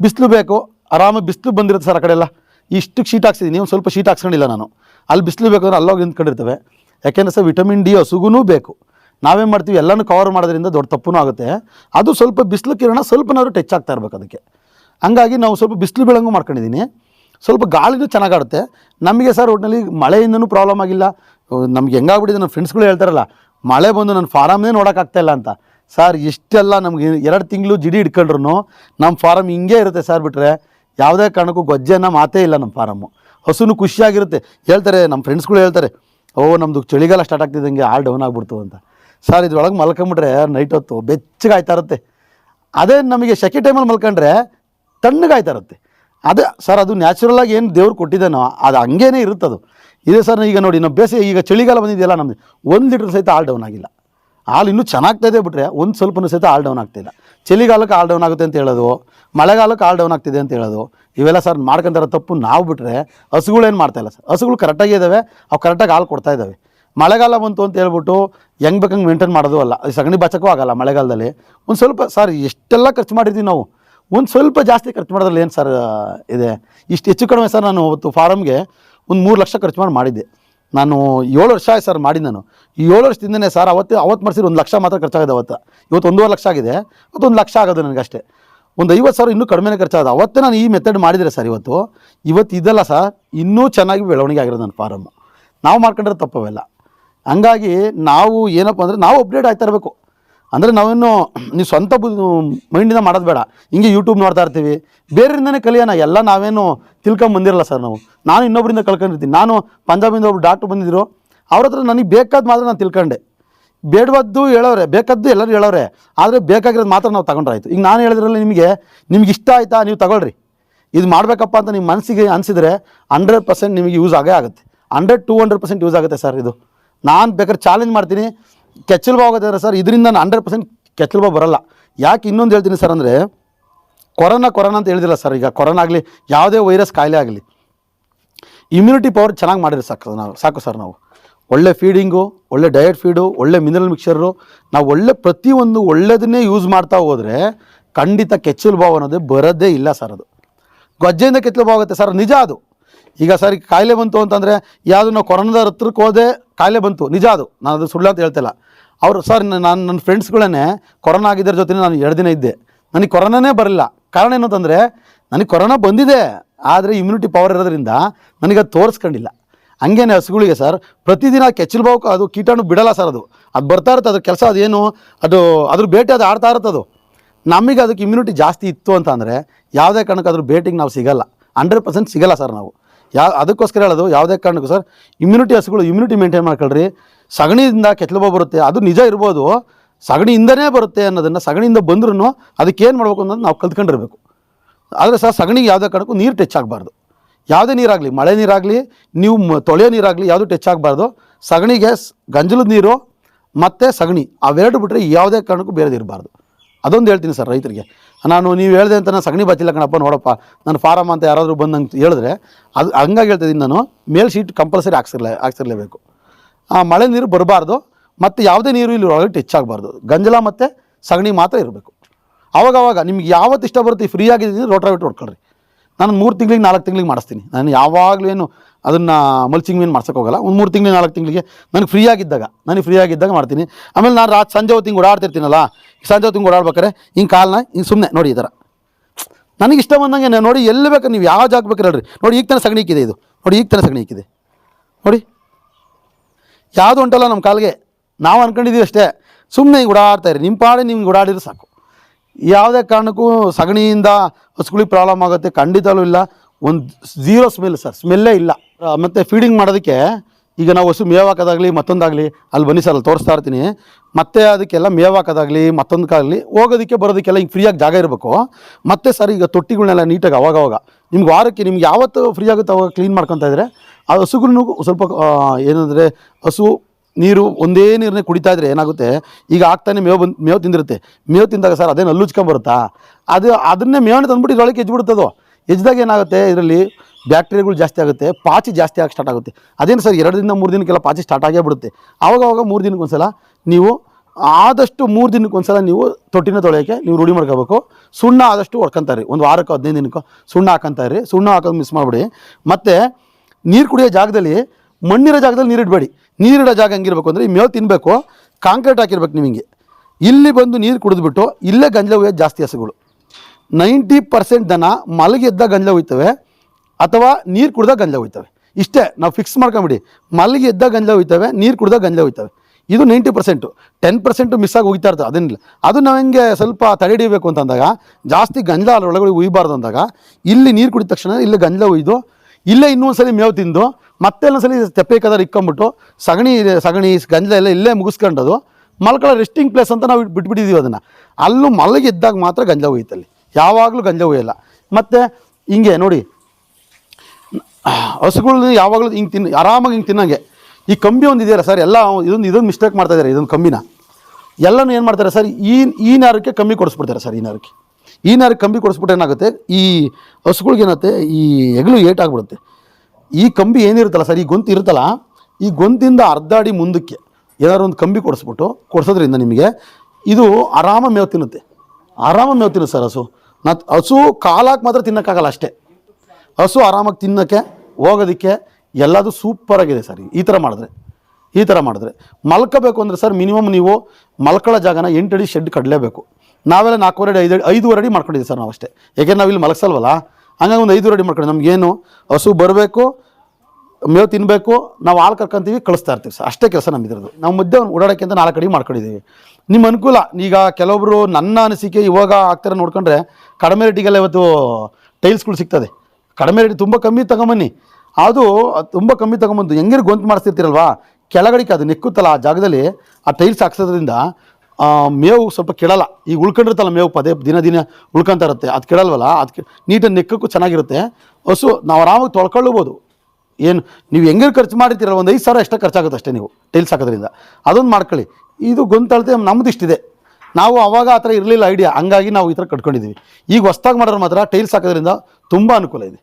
ಬಿಸಿಲು ಬೇಕು ಆರಾಮಾಗಿ ಬಿಸಿಲು ಬಂದಿರುತ್ತೆ ಸರ್ ಆ ಕಡೆ ಎಲ್ಲ. ಇಷ್ಟಕ್ಕೆ ಶೀಟ್ ಹಾಕ್ಸಿದ್ದೀನಿ ಒಂದು ಸ್ವಲ್ಪ ಶೀಟ್ ಹಾಕ್ಸ್ಕೊಂಡಿಲ್ಲ ನಾನು. ಅಲ್ಲಿ ಬಿಸಿಲು ಬೇಕು ಅಂದರೆ ಅಲ್ಲೋಗಿ ನಿಂತ್ಕೊಂಡಿರ್ತವೆ. ಯಾಕೆಂದರೆ ಸರ್ ವಿಟಮಿನ್ ಡಿ ಹಸುಗೂ ಬೇಕು. ನಾವೇನು ಮಾಡ್ತೀವಿ? ಎಲ್ಲನೂ ಕವರ್ ಮಾಡೋದ್ರಿಂದ ದೊಡ್ಡ ತಪ್ಪು ಆಗುತ್ತೆ. ಅದು ಸ್ವಲ್ಪ ಬಿಸಿಲು ಕಿರಣ ಸ್ವಲ್ಪನಾದ್ರು ಟಚ್ ಆಗ್ತಾ ಇರ್ಬೇಕು ಅದಕ್ಕೆ. ಹಂಗಾಗಿ ನಾವು ಸ್ವಲ್ಪ ಬಿಸಿಲು ಬೀಳಂಗೂ ಮಾಡ್ಕೊಂಡಿದ್ದೀನಿ ಸ್ವಲ್ಪ ಗಾಳಿನೂ ಚೆನ್ನಾಗಾಡುತ್ತೆ. ನಮಗೆ ಸರ್ ಒಟ್ಟಿನಲ್ಲಿ ಮಳೆಯಿಂದನೂ ಪ್ರಾಬ್ಲಮ್ ಆಗಿಲ್ಲ. ನಮ್ಗೆ ಹೆಂಗಾಗ್ಬಿಟ್ಟಿದೆ ನಮ್ಮ ಫ್ರೆಂಡ್ಸ್ಗಳು ಹೇಳ್ತಾರಲ್ಲ, ಮಳೆ ಬಂದು ನನ್ನ ಫಾರಮ್ನೇ ನೋಡೋಕ್ಕಾಗ್ತಾ ಇಲ್ಲ ಅಂತ. ಸರ್, ಇಷ್ಟೆಲ್ಲ ನಮಗೆ ಎರಡು ತಿಂಗಳು ಜಿಡಿ ಹಿಡ್ಕೊಂಡ್ರು ನಮ್ಮ ಫಾರಮ್ ಹಿಂಗೆ ಇರುತ್ತೆ ಸರ್ ಬಿಟ್ಟರೆ ಯಾವುದೇ ಕಾರಣಕ್ಕೂ ಗೊಜ್ಜೆನ ಮಾತೇ ಇಲ್ಲ ನಮ್ಮ ಫಾರಮ್ಮು ಹಸುನು ಖುಷಿಯಾಗಿರುತ್ತೆ. ಹೇಳ್ತಾರೆ ನಮ್ಮ ಫ್ರೆಂಡ್ಸ್ಗಳು ಹೇಳ್ತಾರೆ, ಓ ನಮ್ಮದು ಚಳಿಗಾಲ ಸ್ಟಾರ್ಟ್ ಆಗ್ತಿದ್ದಂಗೆ ಆಲ್ ಡೌನ್ ಆಗ್ಬಿಡ್ತು ಅಂತ. ಸರ್ ಇದ್ರೊಳಗೆ ಮಲ್ಕೊಂಬಿಟ್ರೆ ನೈಟ್ ಹೊತ್ತು ಬೆಚ್ಚಗಾಯ್ತಾ ಇರುತ್ತೆ. ಅದೇ ನಮಗೆ ಸೆಕೆ ಟೈಮಲ್ಲಿ ಮಲ್ಕೊಂಡ್ರೆ ತಣ್ಣಗಾಯ್ತಾ ಇರುತ್ತೆ. ಅದೇ ಸರ್ ಅದು ನ್ಯಾಚುರಲಾಗಿ ಏನು ದೇವ್ರು ಕೊಟ್ಟಿದ್ದಾನೋ ಅದು ಹಂಗೇ ಇರುತ್ತೆ ಅದು ಇದೆ ಸರ್ ಈಗ ನೋಡಿ ನಾವು ಬೇಸಿಗೆ ಈಗ ಚಳಿಗಾಲ ಬಂದಿದೆಯಲ್ಲ ನಮ್ಮದು ಒಂದು ಲೀಟ್ರ್ ಸಹಿತ ಆಲ್ ಡೌನ್ ಆಗಿಲ್ಲ. ಹಾಲು ಇನ್ನೂ ಚೆನ್ನಾಗ್ತಾ ಇದೆ ಬಿಟ್ರೆ ಒಂದು ಸ್ವಲ್ಪನೂ ಸಹಿತ ಆಲ್ ಡೌನ್ ಆಗ್ತಿಲ್ಲ ಚಳಿಗಾಲಕ್ಕೆ ಆಲ್ ಡೌನ್ ಆಗುತ್ತೆ ಅಂತ ಹೇಳೋದು, ಮಳೆಗಾಲಕ್ಕೆ ಆಲ್ ಡೌನ್ ಆಗ್ತಿದೆ ಅಂತ ಹೇಳೋದು, ಇವೆಲ್ಲ ಸರ್ ಮಾಡ್ಕೊಂತಾರ ತಪ್ಪು ನಾವು ಬಿಟ್ಟರೆ ಹಸುಗಳೇನು ಮಾಡ್ತಾಯಿಲ್ಲ ಸರ್. ಹಸುಗಳು ಕರೆಕ್ಟಾಗಿ ಇದ್ದಾವೆ ಅವು ಕರೆಕ್ಟಾಗಿ ಹಾಲು ಕೊಡ್ತಾ ಇದ್ದಾವೆ ಮಳೆಗಾಲ ಬಂತು ಅಂತ ಹೇಳ್ಬಿಟ್ಟು ಹೆಂಗೆ ಬೇಕಂಗೆ ಮೇಂಟೈನ್ ಮಾಡೋದು ಅಲ್ಲ. ಸಗಣಿ ಬಚ್ಚಕ್ಕೂ ಆಗಲ್ಲ ಮಳೆಗಾಲದಲ್ಲಿ. ಒಂದು ಸ್ವಲ್ಪ ಸರ್ ಎಷ್ಟೆಲ್ಲ ಖರ್ಚು ಮಾಡಿದ್ದೀವಿ ನಾವು. ಒಂದು ಸ್ವಲ್ಪ ಜಾಸ್ತಿ ಖರ್ಚು ಮಾಡೋದ್ರಲ್ಲಿ ಏನು ಸರ್ ಇದೆ? ಇಷ್ಟು ಹೆಚ್ಚು ಕಡಿಮೆ ಸರ್ ನಾನು ಅವತ್ತು ಫಾರಮ್ಗೆ ಒಂದು ಮೂರು ಲಕ್ಷ ಖರ್ಚು ಮಾಡಿ ಮಾಡಿದ್ದೆ. ನಾನು ಏಳು ವರ್ಷ ಆಯ್ತು ಸರ್ ಮಾಡಿ ನಾನು. ಏಳು ವರ್ಷದಿಂದನೇ ಸರ್ ಅವತ್ತು ಅವತ್ತು ಮಾಡಿಸಿದ್ರೆ ಒಂದು ಲಕ್ಷ ಮಾತ್ರ ಖರ್ಚಾಗಿದೆ ಅವತ್ತು. ಇವತ್ತು ಒಂದೂವರೆ ಲಕ್ಷ ಆಗಿದೆ. ಇವತ್ತು ಒಂದು ಲಕ್ಷ ಆಗೋದು ನನಗಷ್ಟೇ ಒಂದು ಐವತ್ತು ಸಾವಿರ ಇನ್ನೂ ಕಡಿಮೆನೇ ಖರ್ಚಾದ ಅವತ್ತೇ ನಾನು ಈ ಮೆಥಡ್ ಮಾಡಿದರೆ ಸರ್ ಇವತ್ತು ಇವತ್ತು ಇದಲ್ಲ ಸರ್ ಇನ್ನೂ ಚೆನ್ನಾಗಿ ಬೆಳವಣಿಗೆ ಆಗಿರೋದು ನನ್ನ ಫಾರಮ್ ನಾವು ಮಾಡ್ಕೊಂಡ್ರೆ ತಪ್ಪವೆಲ್ಲ ಹಂಗಾಗಿ ನಾವು ಏನಪ್ಪ ಅಂದರೆ ನಾವು ಅಪ್ಡೇಟ್ ಆಗ್ತಾ ಇರಬೇಕು. ಅಂದರೆ ನಾವೇನು ನೀವು ಸ್ವಂತ ಬು ಮೈಂಡಿಂದ ಮಾಡೋದು ಬೇಡ. ಹಿಂಗೆ ಯೂಟ್ಯೂಬ್ ನೋಡ್ತಾ ಇರ್ತೀವಿ. ಬೇರೆಯಿಂದನೇ ಕಲಿಯೋಣ. ಎಲ್ಲ ನಾವೇನು ತಿಳ್ಕೊಂಡು ಬಂದಿರಲ್ಲ ಸರ್ ನಾವು. ನಾನು ಇನ್ನೊಬ್ಬರಿಂದ ಕಳ್ಕೊಂಡಿರ್ತೀನಿ ನಾನು ಪಂಜಾಬಿಂದ ಒಬ್ರು ಡಾಕ್ಟ್ರು ಬಂದಿದ್ದರು ಅವ್ರ ಹತ್ರ ನನಗೆ ಬೇಕಾದ ಮಾತ್ರ ನಾನು ತಿಳ್ಕೊಂಡೆ. ಬೇಡವದ್ದು ಹೇಳೋರೆ. ಬೇಕಾದ್ದು ಎಲ್ಲರೂ ಹೇಳೋರೆ. ಆದರೆ ಬೇಕಾಗಿರೋದು ಮಾತ್ರ ನಾವು ತಗೊಂಡ್ರಾಯ್ತು. ಈಗ ನಾನು ಹೇಳಿದ್ರಲ್ಲಿ ನಿಮಗೆ, ನಿಮ್ಗೆ ಇಷ್ಟ ಆಯಿತಾ ನೀವು ತಗೊಳ್ರಿ. ಇದು ಮಾಡಬೇಕಪ್ಪ ಅಂತ ನಿಮ್ಮ ಮನಸ್ಸಿಗೆ ಅನಿಸಿದ್ರೆ ಹಂಡ್ರೆಡ್ ಪರ್ಸೆಂಟ್ ನಿಮಗೆ ಯೂಸ್ ಆಗೇ ಆಗುತ್ತೆ. Hundred to hundred percent use ಆಗುತ್ತೆ ಸರ್ ಇದು. ನಾನು ಬೇಕಾದ್ರೆ ಚಾಲೆಂಜ್ ಮಾಡ್ತೀನಿ. ಕೆಚ್ಚಲು ಬಾವು ಆಗುತ್ತೆ ಸರ್ ಇದರಿಂದ ನಾನು ಹಂಡ್ರೆಡ್ ಪರ್ಸೆಂಟ್ ಕೆಚ್ಚಲು ಬರೋಲ್ಲ. ಯಾಕೆ ಇನ್ನೊಂದು ಹೇಳ್ತೀನಿ ಸರ್ ಅಂದರೆ, ಕೊರೋನಾ ಕೊರೋನಾ ಅಂತ ಹೇಳಿದಿಲ್ಲ ಸರ್ ಈಗ ಕೊರೋನಾ ಆಗಲಿ, ಯಾವುದೇ ವೈರಸ್ ಕಾಯಿಲೆ ಆಗಲಿ ಇಮ್ಯುನಿಟಿ ಪವರ್ ಚೆನ್ನಾಗಿ ಮಾಡಿದ್ರೆ ಸಾಕು ನಾವು, ಸಾಕು ಸರ್ ನಾವು. ಒಳ್ಳೆ ಫೀಡಿಂಗು ಒಳ್ಳೆ ಡಯಟ್ ಫೀಡು ಒಳ್ಳೆ ಮಿನರಲ್ ಮಿಕ್ಸರು ನಾವು ಒಳ್ಳೆ ಪ್ರತಿಯೊಂದು ಒಳ್ಳೆದನ್ನೇ ಯೂಸ್ ಮಾಡ್ತಾ ಹೋದರೆ ಖಂಡಿತ ಕೆಚ್ಚಲು ಬಾವು ಅನ್ನೋದೇ ಬರೋದೇ ಇಲ್ಲ ಸರ್ ಅದು. ಗೊಜ್ಜೆಯಿಂದ ಕೆಚ್ಚಲು ಬಾವು ಆಗುತ್ತೆ ಸರ್ ನಿಜ ಅದು. ಈಗ ಸರ್ ಕಾಯಿಲೆ ಬಂತು ಅಂತಂದರೆ ಯಾವುದು ನಾವು ಕೊರೋನಾದ ಹತ್ರಕ್ಕೆ ಹೋದೆ ಕಾಯಿಲೆ ಬಂತು. ನಿಜ ಅದು. ನಾನು ಅದು ಸುಳ್ಳು ಅಂತ ಹೇಳ್ತಿಲ್ಲ. ಅವರು ಸರ್ ನಾನು, ನನ್ನ ಫ್ರೆಂಡ್ಸ್ಗಳನ್ನೇ ಕೊರೋನಾ ಆಗಿದ್ದರ ಜೊತೆ ನಾನು ಎರಡು ದಿನ ಇದ್ದೆ. ನನಗೆ ಕೊರೋನಾನೇ ಬರಲಿಲ್ಲ. ಕಾರಣ ಏನು ಅಂತಂದರೆ ನನಗೆ ಕೊರೋನಾ ಬಂದಿದೆ. ಆದರೆ ಇಮ್ಯುನಿಟಿ ಪವರ್ ಇರೋದ್ರಿಂದ ನನಗೆ ಅದು ತೋರಿಸ್ಕೊಂಡಿಲ್ಲ. ಹಂಗೇನೆ ಹಸುಗಳಿಗೆ ಸರ್, ಪ್ರತಿದಿನ ಕೆಚ್ಚಲು ಬಾವು ಅದು ಕೀಟಾಣು ಬಿಡಲ್ಲ ಸರ್ ಅದು. ಅದು ಬರ್ತಾ ಇರುತ್ತೆ. ಅದ್ರ ಕೆಲಸ ಅದೇನು, ಅದು, ಅದ್ರ ಭೇಟಿ ಅದು ಆಡ್ತಾ ಇರುತ್ತೆ ಅದು. ನಮಗೆ ಅದಕ್ಕೆ ಇಮ್ಯುನಿಟಿ ಜಾಸ್ತಿ ಇತ್ತು ಅಂತ ಅಂದರೆ ಯಾವುದೇ ಕಾರಣಕ್ಕೆ ಅದ್ರ ಭೇಟಿಗೆ ನಾವು ಸಿಗಲ್ಲ. ಹಂಡ್ರೆಡ್ ಪರ್ಸೆಂಟ್ ಸಿಗಲ್ಲ ಸರ್ ನಾವು. ಯಾ ಅದಕ್ಕೋಸ್ಕರ ಹೇಳೋದು, ಯಾವುದೇ ಕಾರಣಕ್ಕೂ ಸರ್ ಇಮ್ಯುನಿಟಿ ಹಸುಗಳು ಇಮ್ಯುನಿಟಿ ಮೇಂಟೈನ್ ಮಾಡ್ಕೊಳ್ರಿ. ಸಗಣಿಯಿಂದ ಕೆತ್ತಲು ಬರುತ್ತೆ, ಅದು ನಿಜ ಇರ್ಬೋದು. ಸಗಣಿಯಿಂದನೇ ಬರುತ್ತೆ ಅನ್ನೋದನ್ನು ಸಗಣಿಯಿಂದ ಬಂದ್ರೂ ಏನು ಮಾಡಬೇಕು ಅನ್ನೋದು ನಾವು ಕಲ್ತ್ಕೊಂಡಿರ್ಬೇಕು. ಆದರೆ ಸರ್, ಸಗಣಿಗೆ ಯಾವುದೇ ಕಾರಣಕ್ಕೂ ನೀರು ಟಚ್ ಆಗಬಾರ್ದು. ಯಾವುದೇ ನೀರಾಗಲಿ, ಮಳೆ ನೀರಾಗಲಿ, ನೀವು ತೊಳೆಯೋ ನೀರಾಗಲಿ ಯಾವುದು ಟಚ್ ಆಗಬಾರ್ದು. ಸಗಣಿಗೆ ಗಂಜಲದ ನೀರು ಮತ್ತು ಸಗಣಿ, ಅವೆರಡು ಬಿಟ್ಟರೆ ಯಾವುದೇ ಕಾರಣಕ್ಕೂ ಬೇರೆದಿರಬಾರ್ದು. ಅದೊಂದು ಹೇಳ್ತೀನಿ ಸರ್ ರೈತರಿಗೆ. ನಾನು ನೀವು ಹೇಳಿದೆ ಅಂತ ನಾನು ಸಗಣಿ ಬಚ್ಚಿಲ್ಲ ಕಣಪ್ಪ, ನೋಡಪ್ಪ. ನಾನು ಫಾರಮ್ ಅಂತ ಯಾರಾದರೂ ಬಂದು ಅಂತ ಹೇಳಿದ್ರೆ ಅದು ಹಂಗಾಗಿ ಹೇಳ್ತಿದ್ದೀನಿ ನಾನು, ಮೇಲ್ ಶೀಟ್ ಕಂಪಲ್ಸರಿ ಹಾಕ್ಸಿರ್ಲ ಹಾಕ್ಸಿರ್ಲೇಬೇಕು. ಆ, ಮಳೆ ನೀರು ಬರಬಾರ್ದು, ಮತ್ತು ಯಾವುದೇ ನೀರು ಇಲ್ಲಿ ಒಳಗೆ ಟಚ್ ಆಗಬಾರ್ದು. ಗಂಜಲ ಮತ್ತು ಸಗಣಿ ಮಾತ್ರ ಇರಬೇಕು. ಆವಾಗವಾಗ ನಿಮ್ಗೆ ಯಾವತ್ತು ಇಷ್ಟ ಬರುತ್ತೆ ಫ್ರೀ ಆಗಿದ್ದೀನಿ ಬಿಟ್ಟು ಹೊಡ್ಕೊಳ್ರಿ. ನಾನು ಮೂರು ತಿಂಗಳಿಗೆ ನಾಲ್ಕು ತಿಂಗಳಿಗೆ ಮಾಡಿಸ್ತೀನಿ. ನಾನು ಯಾವಾಗಲೂ ಏನು ಅದನ್ನು ಮಲ್ಚಿಂಗ್ ಮೀನು ಮಾಡ್ಸೋಕೆ ಹೋಗಲ್ಲ. ಒಂದು ಮೂರು ತಿಂಗಳು, ನಾಲ್ಕು ತಿಂಗಳಿಗೆ ನನಗೆ ಫ್ರೀ ಆಗಿದ್ದಾಗ, ನನಗೆ ಫ್ರೀ ಆಗಿದ್ದಾಗ ಮಾಡ್ತೀನಿ. ಆಮೇಲೆ ನಾನು ರಾತ್ ಸಂಜೆ ಹೊತ್ತು ಓಡಾಡ್ತಿರ್ತೀನಲ್ಲ ಸಂಜೆ ಹೊತ್ತು ಹಿಂಗೆ ಓಡಾಡ್ಬೇಕಾರೆ ಹಿಂಗೆ ಕಾಲನ್ನ ಹಿಂಗೆ ಸುಮ್ಮನೆ ನೋಡಿ ಥರ ನನಗೆ ಇಷ್ಟ ಬಂದಂಗೆ ನೋಡಿ ಎಲ್ಲಿ ಬೇಕು ನೀವು ಯಾವ ಜಾಗ ಬೇಕು ಹೇಳ್ರಿ. ನೋಡಿ ಈಗ ತಾನೆ ಸಗಣಿ ಇಕ್ಕಿದೆ ಇದು. ನೋಡಿ ಈಗ ತನಕ ಸಗಣಿ ಇಕ್ಕಿದೆ. ನೋಡಿ. ಯಾವುದು ಉಂಟಲ್ಲ ನಮ್ಮ ಕಾಲಿಗೆ? ನಾವು ಅಂದ್ಕೊಂಡಿದ್ದೀವಿ ಅಷ್ಟೇ. ಸುಮ್ಮನೆ ಹಿಂಗೆ ಓಡಾಡ್ತಾ ಇರಿ. ನಿಮ್ಮ ಪಾಡಿ ನಿಮ್ಗೆ ಓಡಾಡಿದ್ರೆ ಸಾಕು. ಯಾವುದೇ ಕಾರಣಕ್ಕೂ ಸಗಣಿಯಿಂದ ಹಸುಗಳಿಗೆ ಪ್ರಾಬ್ಲಮ್ ಆಗುತ್ತೆ. ಖಂಡಿತಲೂ ಇಲ್ಲ. ಒಂದು ಝೀರೋ ಸ್ಮೆಲ್ ಸರ್ ಸ್ಮೆಲ್ಲೇ ಇಲ್ಲ. ಮತ್ತೆ ಫೀಡಿಂಗ್ ಮಾಡೋದಕ್ಕೆ ಈಗ ನಾವು ಹಸು ಮೇವು ಹಾಕೋದಾಗಲಿ ಮತ್ತೊಂದಾಗಲಿ ಅಲ್ಲಿ ಬನ್ನಿ ಸರ್, ಅಲ್ಲಿ ತೋರಿಸ್ತಾ ಇರ್ತೀನಿ. ಮತ್ತೆ ಅದಕ್ಕೆಲ್ಲ ಮೇವು ಹಾಕೋದಾಗಲಿ ಮತ್ತೊಂದಕ್ಕಾಗಲಿ ಹೋಗೋದಕ್ಕೆ ಬರೋದಕ್ಕೆಲ್ಲ ಹಿಂಗೆ ಫ್ರೀಯಾಗಿ ಜಾಗ ಇರಬೇಕು. ಮತ್ತೆ ಸರ್, ಈಗ ತೊಟ್ಟಿಗಳನ್ನೆಲ್ಲ ನೀಟಾಗಿ ಅವಾಗವಾಗ ನಿಮ್ಗೆ ವಾರಕ್ಕೆ ನಿಮ್ಗೆ ಯಾವತ್ತು ಫ್ರೀ ಆಗುತ್ತೆ ಅವಾಗ ಕ್ಲೀನ್ ಮಾಡ್ಕೊತಾ ಇದ್ರೆ ಆ ಹಸುಗೂ ಸ್ವಲ್ಪ ಏನಂದರೆ ಹಸು ನೀರು ಒಂದೇ ನೀರನ್ನೇ ಕುಡಿತಾ ಇದ್ರೆ ಏನಾಗುತ್ತೆ? ಈಗ ಆಗ್ತಾನೆ ಮೇವು ಬಂದು, ಮೇವು ತಿಂದಿರುತ್ತೆ. ಮೇವು ತಿಂದಾಗ ಸರ್ ಅದೇನು ಅಲ್ಲುಚ್ಕೊಂಬರುತ್ತಾ ಅದು ಅದನ್ನೇ ಮೇವನ್ನ ತಂದ್ಬಿಟ್ಟು ಇದ್ರೊಳಗೆ ಅದು ಎಜ್ದಾಗ ಏನಾಗುತ್ತೆ? ಇದರಲ್ಲಿ ಬ್ಯಾಕ್ಟೀರಿಯಾಗಳು ಜಾಸ್ತಿ ಆಗುತ್ತೆ, ಪಾಚಿ ಜಾಸ್ತಿ ಆಗಿ ಸ್ಟಾರ್ಟ್ ಆಗುತ್ತೆ. ಅದೇನು ಸರ್, ಎರಡರಿಂದ ಮೂರು ದಿನಕ್ಕೆಲ್ಲ ಪಾಚಿ ಸ್ಟಾರ್ಟ್ ಆಗೇ ಬಿಡುತ್ತೆ. ಆವಾಗ ಅವಾಗ ಮೂರು ದಿನಕ್ಕೊಂದ್ಸಲ ನೀವು ಆದಷ್ಟು ಮೂರು ದಿನಕ್ಕೊಂದ್ಸಲ ನೀವು ತೊಟ್ಟಿನ ತೊಳೆಯೋಕ್ಕೆ ನೀವು ರೂಢಿ ಮಾಡ್ಕೋಬೇಕು. ಸುಣ್ಣ ಆದಷ್ಟು ಹೊಡ್ಕೊತಾರೆ ಒಂದು ವಾರಕ್ಕೆ ಹದಿನೈದು ದಿನಕ್ಕೋ ಸುಣ್ಣ ಹಾಕಂತ ಸುಣ್ಣ ಹಾಕೋದು ಮಿಸ್ ಮಾಡಿಬಿಡಿ. ಮತ್ತು ನೀರು ಕುಡಿಯೋ ಜಾಗದಲ್ಲಿ, ಮಣ್ಣಿರೋ ಜಾಗದಲ್ಲಿ ನೀರು ಇಡಬೇಡಿ. ನೀರಿಡೋ ಜಾಗ ಹೆಂಗಿರ್ಬೇಕು ಅಂದರೆ ಈ ಮೇವು ತಿನ್ನಬೇಕು ಕಾಂಕ್ರೀಟ್ ಹಾಕಿರ್ಬೇಕು ನಿಮಗೆ ಇಲ್ಲಿ ಬಂದು ನೀರು ಕುಡಿದ್ಬಿಟ್ಟು, ಇಲ್ಲೇ ಗಂಜಲ ಹುಯ್ಯೋದು ಜಾಸ್ತಿ ಹಸುಗಳು. ನೈಂಟಿ ಪರ್ಸೆಂಟ್ ದನ ಮಲಗಿದ್ದ ಗಂಜಲ ಹೋಯ್ತವೆ ಅಥವಾ ನೀರು ಕುಡ್ದಾಗ ಗಂಜಲ ಹೋಯ್ತವೆ. ಇಷ್ಟೇ ನಾವು ಫಿಕ್ಸ್ ಮಾಡ್ಕೊಂಬಿಡಿ. ಮಲ್ಲಿಗೆ ಎದ್ದ ಗಂಜಲ ಹೋಯ್ತವೆ, ನೀರು ಕುಡ್ದಾಗ ಗಂಜಲ ಹೋಯ್ತವೆ. ಇದು ninety percent ten percent miss ಆಗಿ ಹೋಗ್ತಾ ಇರ್ತದೆ. ಅದನ್ನಿಲ್ಲ ಅದು ನಾವು ಹೆಂಗೆ ಸ್ವಲ್ಪ ತಡೆ ಹಿಡಿಬೇಕು ಅಂತಂದಾಗ ಜಾಸ್ತಿ ಗಂಜಲ ಒಳಗಡೆ ಉಯ್ಬಾರ್ದು ಅಂದಾಗ, ಇಲ್ಲಿ ನೀರು ಕುಡಿದ ತಕ್ಷಣ ಇಲ್ಲಿ ಗಂಜಲ ಉಯ್ದು, ಇಲ್ಲೇ ಇನ್ನೊಂದ್ಸಲಿ ಮೇವು ತಿಂದು, ಮತ್ತೆ ಇನ್ನೊಂದ್ಸಲಿ ತೆಪ್ಪೆ ಕದರ್ ಇಕ್ಕೊಂಬಿಟ್ಟು, ಸಗಣಿ ಸಗಣಿ ಗಂಜಲ ಎಲ್ಲ ಇಲ್ಲೇ ಮುಗಿಸ್ಕೊಂಡದು, ಮಲ್ಕೊಳ್ಳೋ ರೆಸ್ಟಿಂಗ್ ಪ್ಲೇಸ್ ಅಂತ ನಾವು ಬಿಟ್ಬಿಟ್ಟಿದ್ದೀವಿ ಅದನ್ನು. ಅಲ್ಲೂ ಮಲಗಿದ್ದಾಗ ಮಾತ್ರ ಗಂಜಲ ಹುಯ್ತಲ್ಲಿ ಯಾವಾಗಲೂ ಗಂಜಲ ಹುಯ್ಯಲ್ಲ ಮತ್ತು ಹಿಂಗೆ ನೋಡಿ ಹಸುಗಳು ಯಾವಾಗಲೂ ಹಿಂಗೆ ತಿನ್ನ ಆರಾಮಾಗಿ ಹಿಂಗೆ ತಿನ್ನಂಗೆ. ಈ ಕಂಬಿ ಒಂದು ಇದೆಯಲ್ಲ ಸರ್, ಎಲ್ಲ ಇದೊಂದು ಇದೊಂದು ಮಿಸ್ಟೇಕ್ ಮಾಡ್ತಾ ಇದ್ದಾರೆ ಇದೊಂದು ಕಂಬಿನ. ಎಲ್ಲನೂ ಏನು ಮಾಡ್ತಾರೆ ಸರ್, ಈ ಈ ನಾರಕ್ಕೆ ಕಮ್ಮಿ ಕೊಡಿಸ್ಬಿಡ್ತಾರೆ ಸರ್, ಈ ನಾರಕ್ಕೆ. ಈ ನಾರಕ್ಕೆ ಕಂಬಿ ಕೊಡಿಸ್ಬಿಟ್ಟು ಏನಾಗುತ್ತೆ? ಈ ಹಸುಗಳಿಗೆ ಏನತ್ತೆ ಈ ಹೆಗಲು ಏಟಾಗ್ಬಿಡುತ್ತೆ. ಈ ಕಂಬಿ ಏನಿರುತ್ತಲ್ಲ ಸರ್, ಈ ಗೊಂತು ಇರುತ್ತಲ್ಲ, ಈ ಗೊಂತಿಂದ ಅರ್ಧ ಅಡಿ ಮುಂದಕ್ಕೆ ಏನಾದ್ರು ಒಂದು ಕಂಬಿ ಕೊಡಿಸ್ಬಿಟ್ಟು ಕೊಡಿಸೋದ್ರಿಂದ ನಿಮಗೆ ಇದು ಆರಾಮ ಮೇವು ತಿನ್ನುತ್ತೆ. ಆರಾಮ ಮೇವು ತಿನ್ನುತ್ತೆ ಸರ್ ಹಸು. ನಾ ಹಸು ಕಾಲಾಕ್ ಮಾತ್ರ ತಿನ್ನೋಕ್ಕಾಗಲ್ಲ ಅಷ್ಟೇ. ಹಸು ಆರಾಮಾಗಿ ತಿನ್ನೋಕ್ಕೆ, ಹೋಗೋದಕ್ಕೆ ಎಲ್ಲದೂ ಸೂಪರಾಗಿದೆ ಸರ್. ಈ ಥರ ಮಾಡಿದ್ರೆ, ಈ ಥರ ಮಾಡಿದ್ರೆ. ಮಲ್ಕೋಬೇಕು ಅಂದರೆ ಸರ್ ಮಿನಿಮಮ್ ನೀವು ಮಲ್ಕೊಳ್ಳೋ ಜಾಗನ ಎಂಟು ಅಡಿ ಶೆಡ್ ಕಡಲೇಬೇಕು. ನಾವೆಲ್ಲ ನಾಲ್ಕೂವರೆ ಅಡಿ, ಐದು, ಐದೂವರೆ ಅಡಿ ಮಾಡ್ಕೊಂಡಿದ್ದೀವಿ ಸರ್ ನಾವು ಅಷ್ಟೇ ಯಾಕೆಂದ್ರೆ ನಾವು ಇಲ್ಲಿ ಮಲಗಿಸಲ್ವಲ್ಲ? ಹಂಗಾಗಿ ಒಂದು ಐದೂವರೆ ಅಡಿ ಮಾಡ್ಕೊಂಡು, ನಮಗೇನು ಹಸು ಬರಬೇಕು, ಮೇವು ತಿನ್ನಬೇಕು ನಾವು ಹಾಲು ಕರ್ಕೊಂತೀವಿ, ಕಳಿಸ್ತಾ ಇರ್ತೀವಿ ಸರ್. ಅಷ್ಟೇ ಕೆಲಸ ನಮ್ಮ ಇದ್ರದ್ದು ನಾವು ಮಧ್ಯೆ ಓಡಾಡೋಕ್ಕೆ ಅಂತ ನಾಲ್ಕು ಅಡಿ ಮಾಡ್ಕೊಂಡಿದ್ದೀವಿ. ನಿಮ್ಮ ಅನುಕೂಲ, ಈಗ ಕೆಲವೊಬ್ಬರು ನನ್ನ ಅನಿಸಿಕೆ ಇವಾಗ ಆಗ್ತಾರೆ ನೋಡ್ಕೊಂಡ್ರೆ ಕಡಿಮೆ ರೇಟಿಗೆಲ್ಲ ಇವತ್ತು ಟೈಲ್ಸ್ಗಳು ಸಿಗ್ತದೆ. ಕಡಿಮೆ ರೇಟ್ ತುಂಬ ಕಮ್ಮಿ ತಗೊಂಬನ್ನಿ. ಅದು ತುಂಬ ಕಮ್ಮಿ ತಗೊಂಬಂದು ಹೆಂಗಿರು ಗೊಂತು ಮಾಡಿಸ್ತಿರ್ತೀರಲ್ವಾ? ಕೆಳಗಡೆಗೆ ಅದು ನೆಕ್ಕುತ್ತಲ್ಲ ಆ ಜಾಗದಲ್ಲಿ, ಆ ಟೈಲ್ಸ್ ಹಾಕ್ಸೋದ್ರಿಂದ ಮೇವು ಸ್ವಲ್ಪ ಕೆಡಲ್ಲ ಈಗ ಉಳ್ಕೊಂಡಿರ್ತಲ್ಲ ಮೇವು ಪದೇ ದಿನ ದಿನ ಉಳ್ಕೊಂತ ಇರುತ್ತೆ. ಅದು ಕೆಡಲ್ವಲ್ಲ ಅದಕ್ಕೆ ನೀಟಾಗಿ ನೆಕ್ಕಕ್ಕೂ ಚೆನ್ನಾಗಿರುತ್ತೆ. ಹಸು, ನಾವು ಆರಾಮಾಗಿ ತೊಳ್ಕೊಳ್ಳಬೋದು ಏನು, ನೀವು ಹೆಂಗೆ ಖರ್ಚು ಮಾಡಿರ್ತೀರಲ್ಲ, ಒಂದು ಐದು ಸಾವಿರ ಎಷ್ಟೇ ಖರ್ಚಾಗುತ್ತೆ ಅಷ್ಟೇ ನೀವು ಟೈಲ್ಸ್ ಹಾಕೋದ್ರಿಂದ. ಅದೊಂದು ಮಾಡ್ಕೊಳ್ಳಿ. ಇದು ಗೊಂತಳತೆ ನಮ್ಮದು ಇಷ್ಟಿದೆ ನಾವು ಅವಾಗ ಆ ಥರ ಇರಲಿಲ್ಲ ಐಡಿಯಾ ಹಂಗಾಗಿ ನಾವು ಈ ಥರ ಕಟ್ಕೊಂಡಿದ್ದೀವಿ. ಈಗ ಹೊಸ್ದಾಗಿ ಮಾಡೋರು ಮಾತ್ರ ಟೈಲ್ಸ್ ಹಾಕೋದ್ರಿಂದ ತುಂಬ ಅನುಕೂಲ ಇದೆ.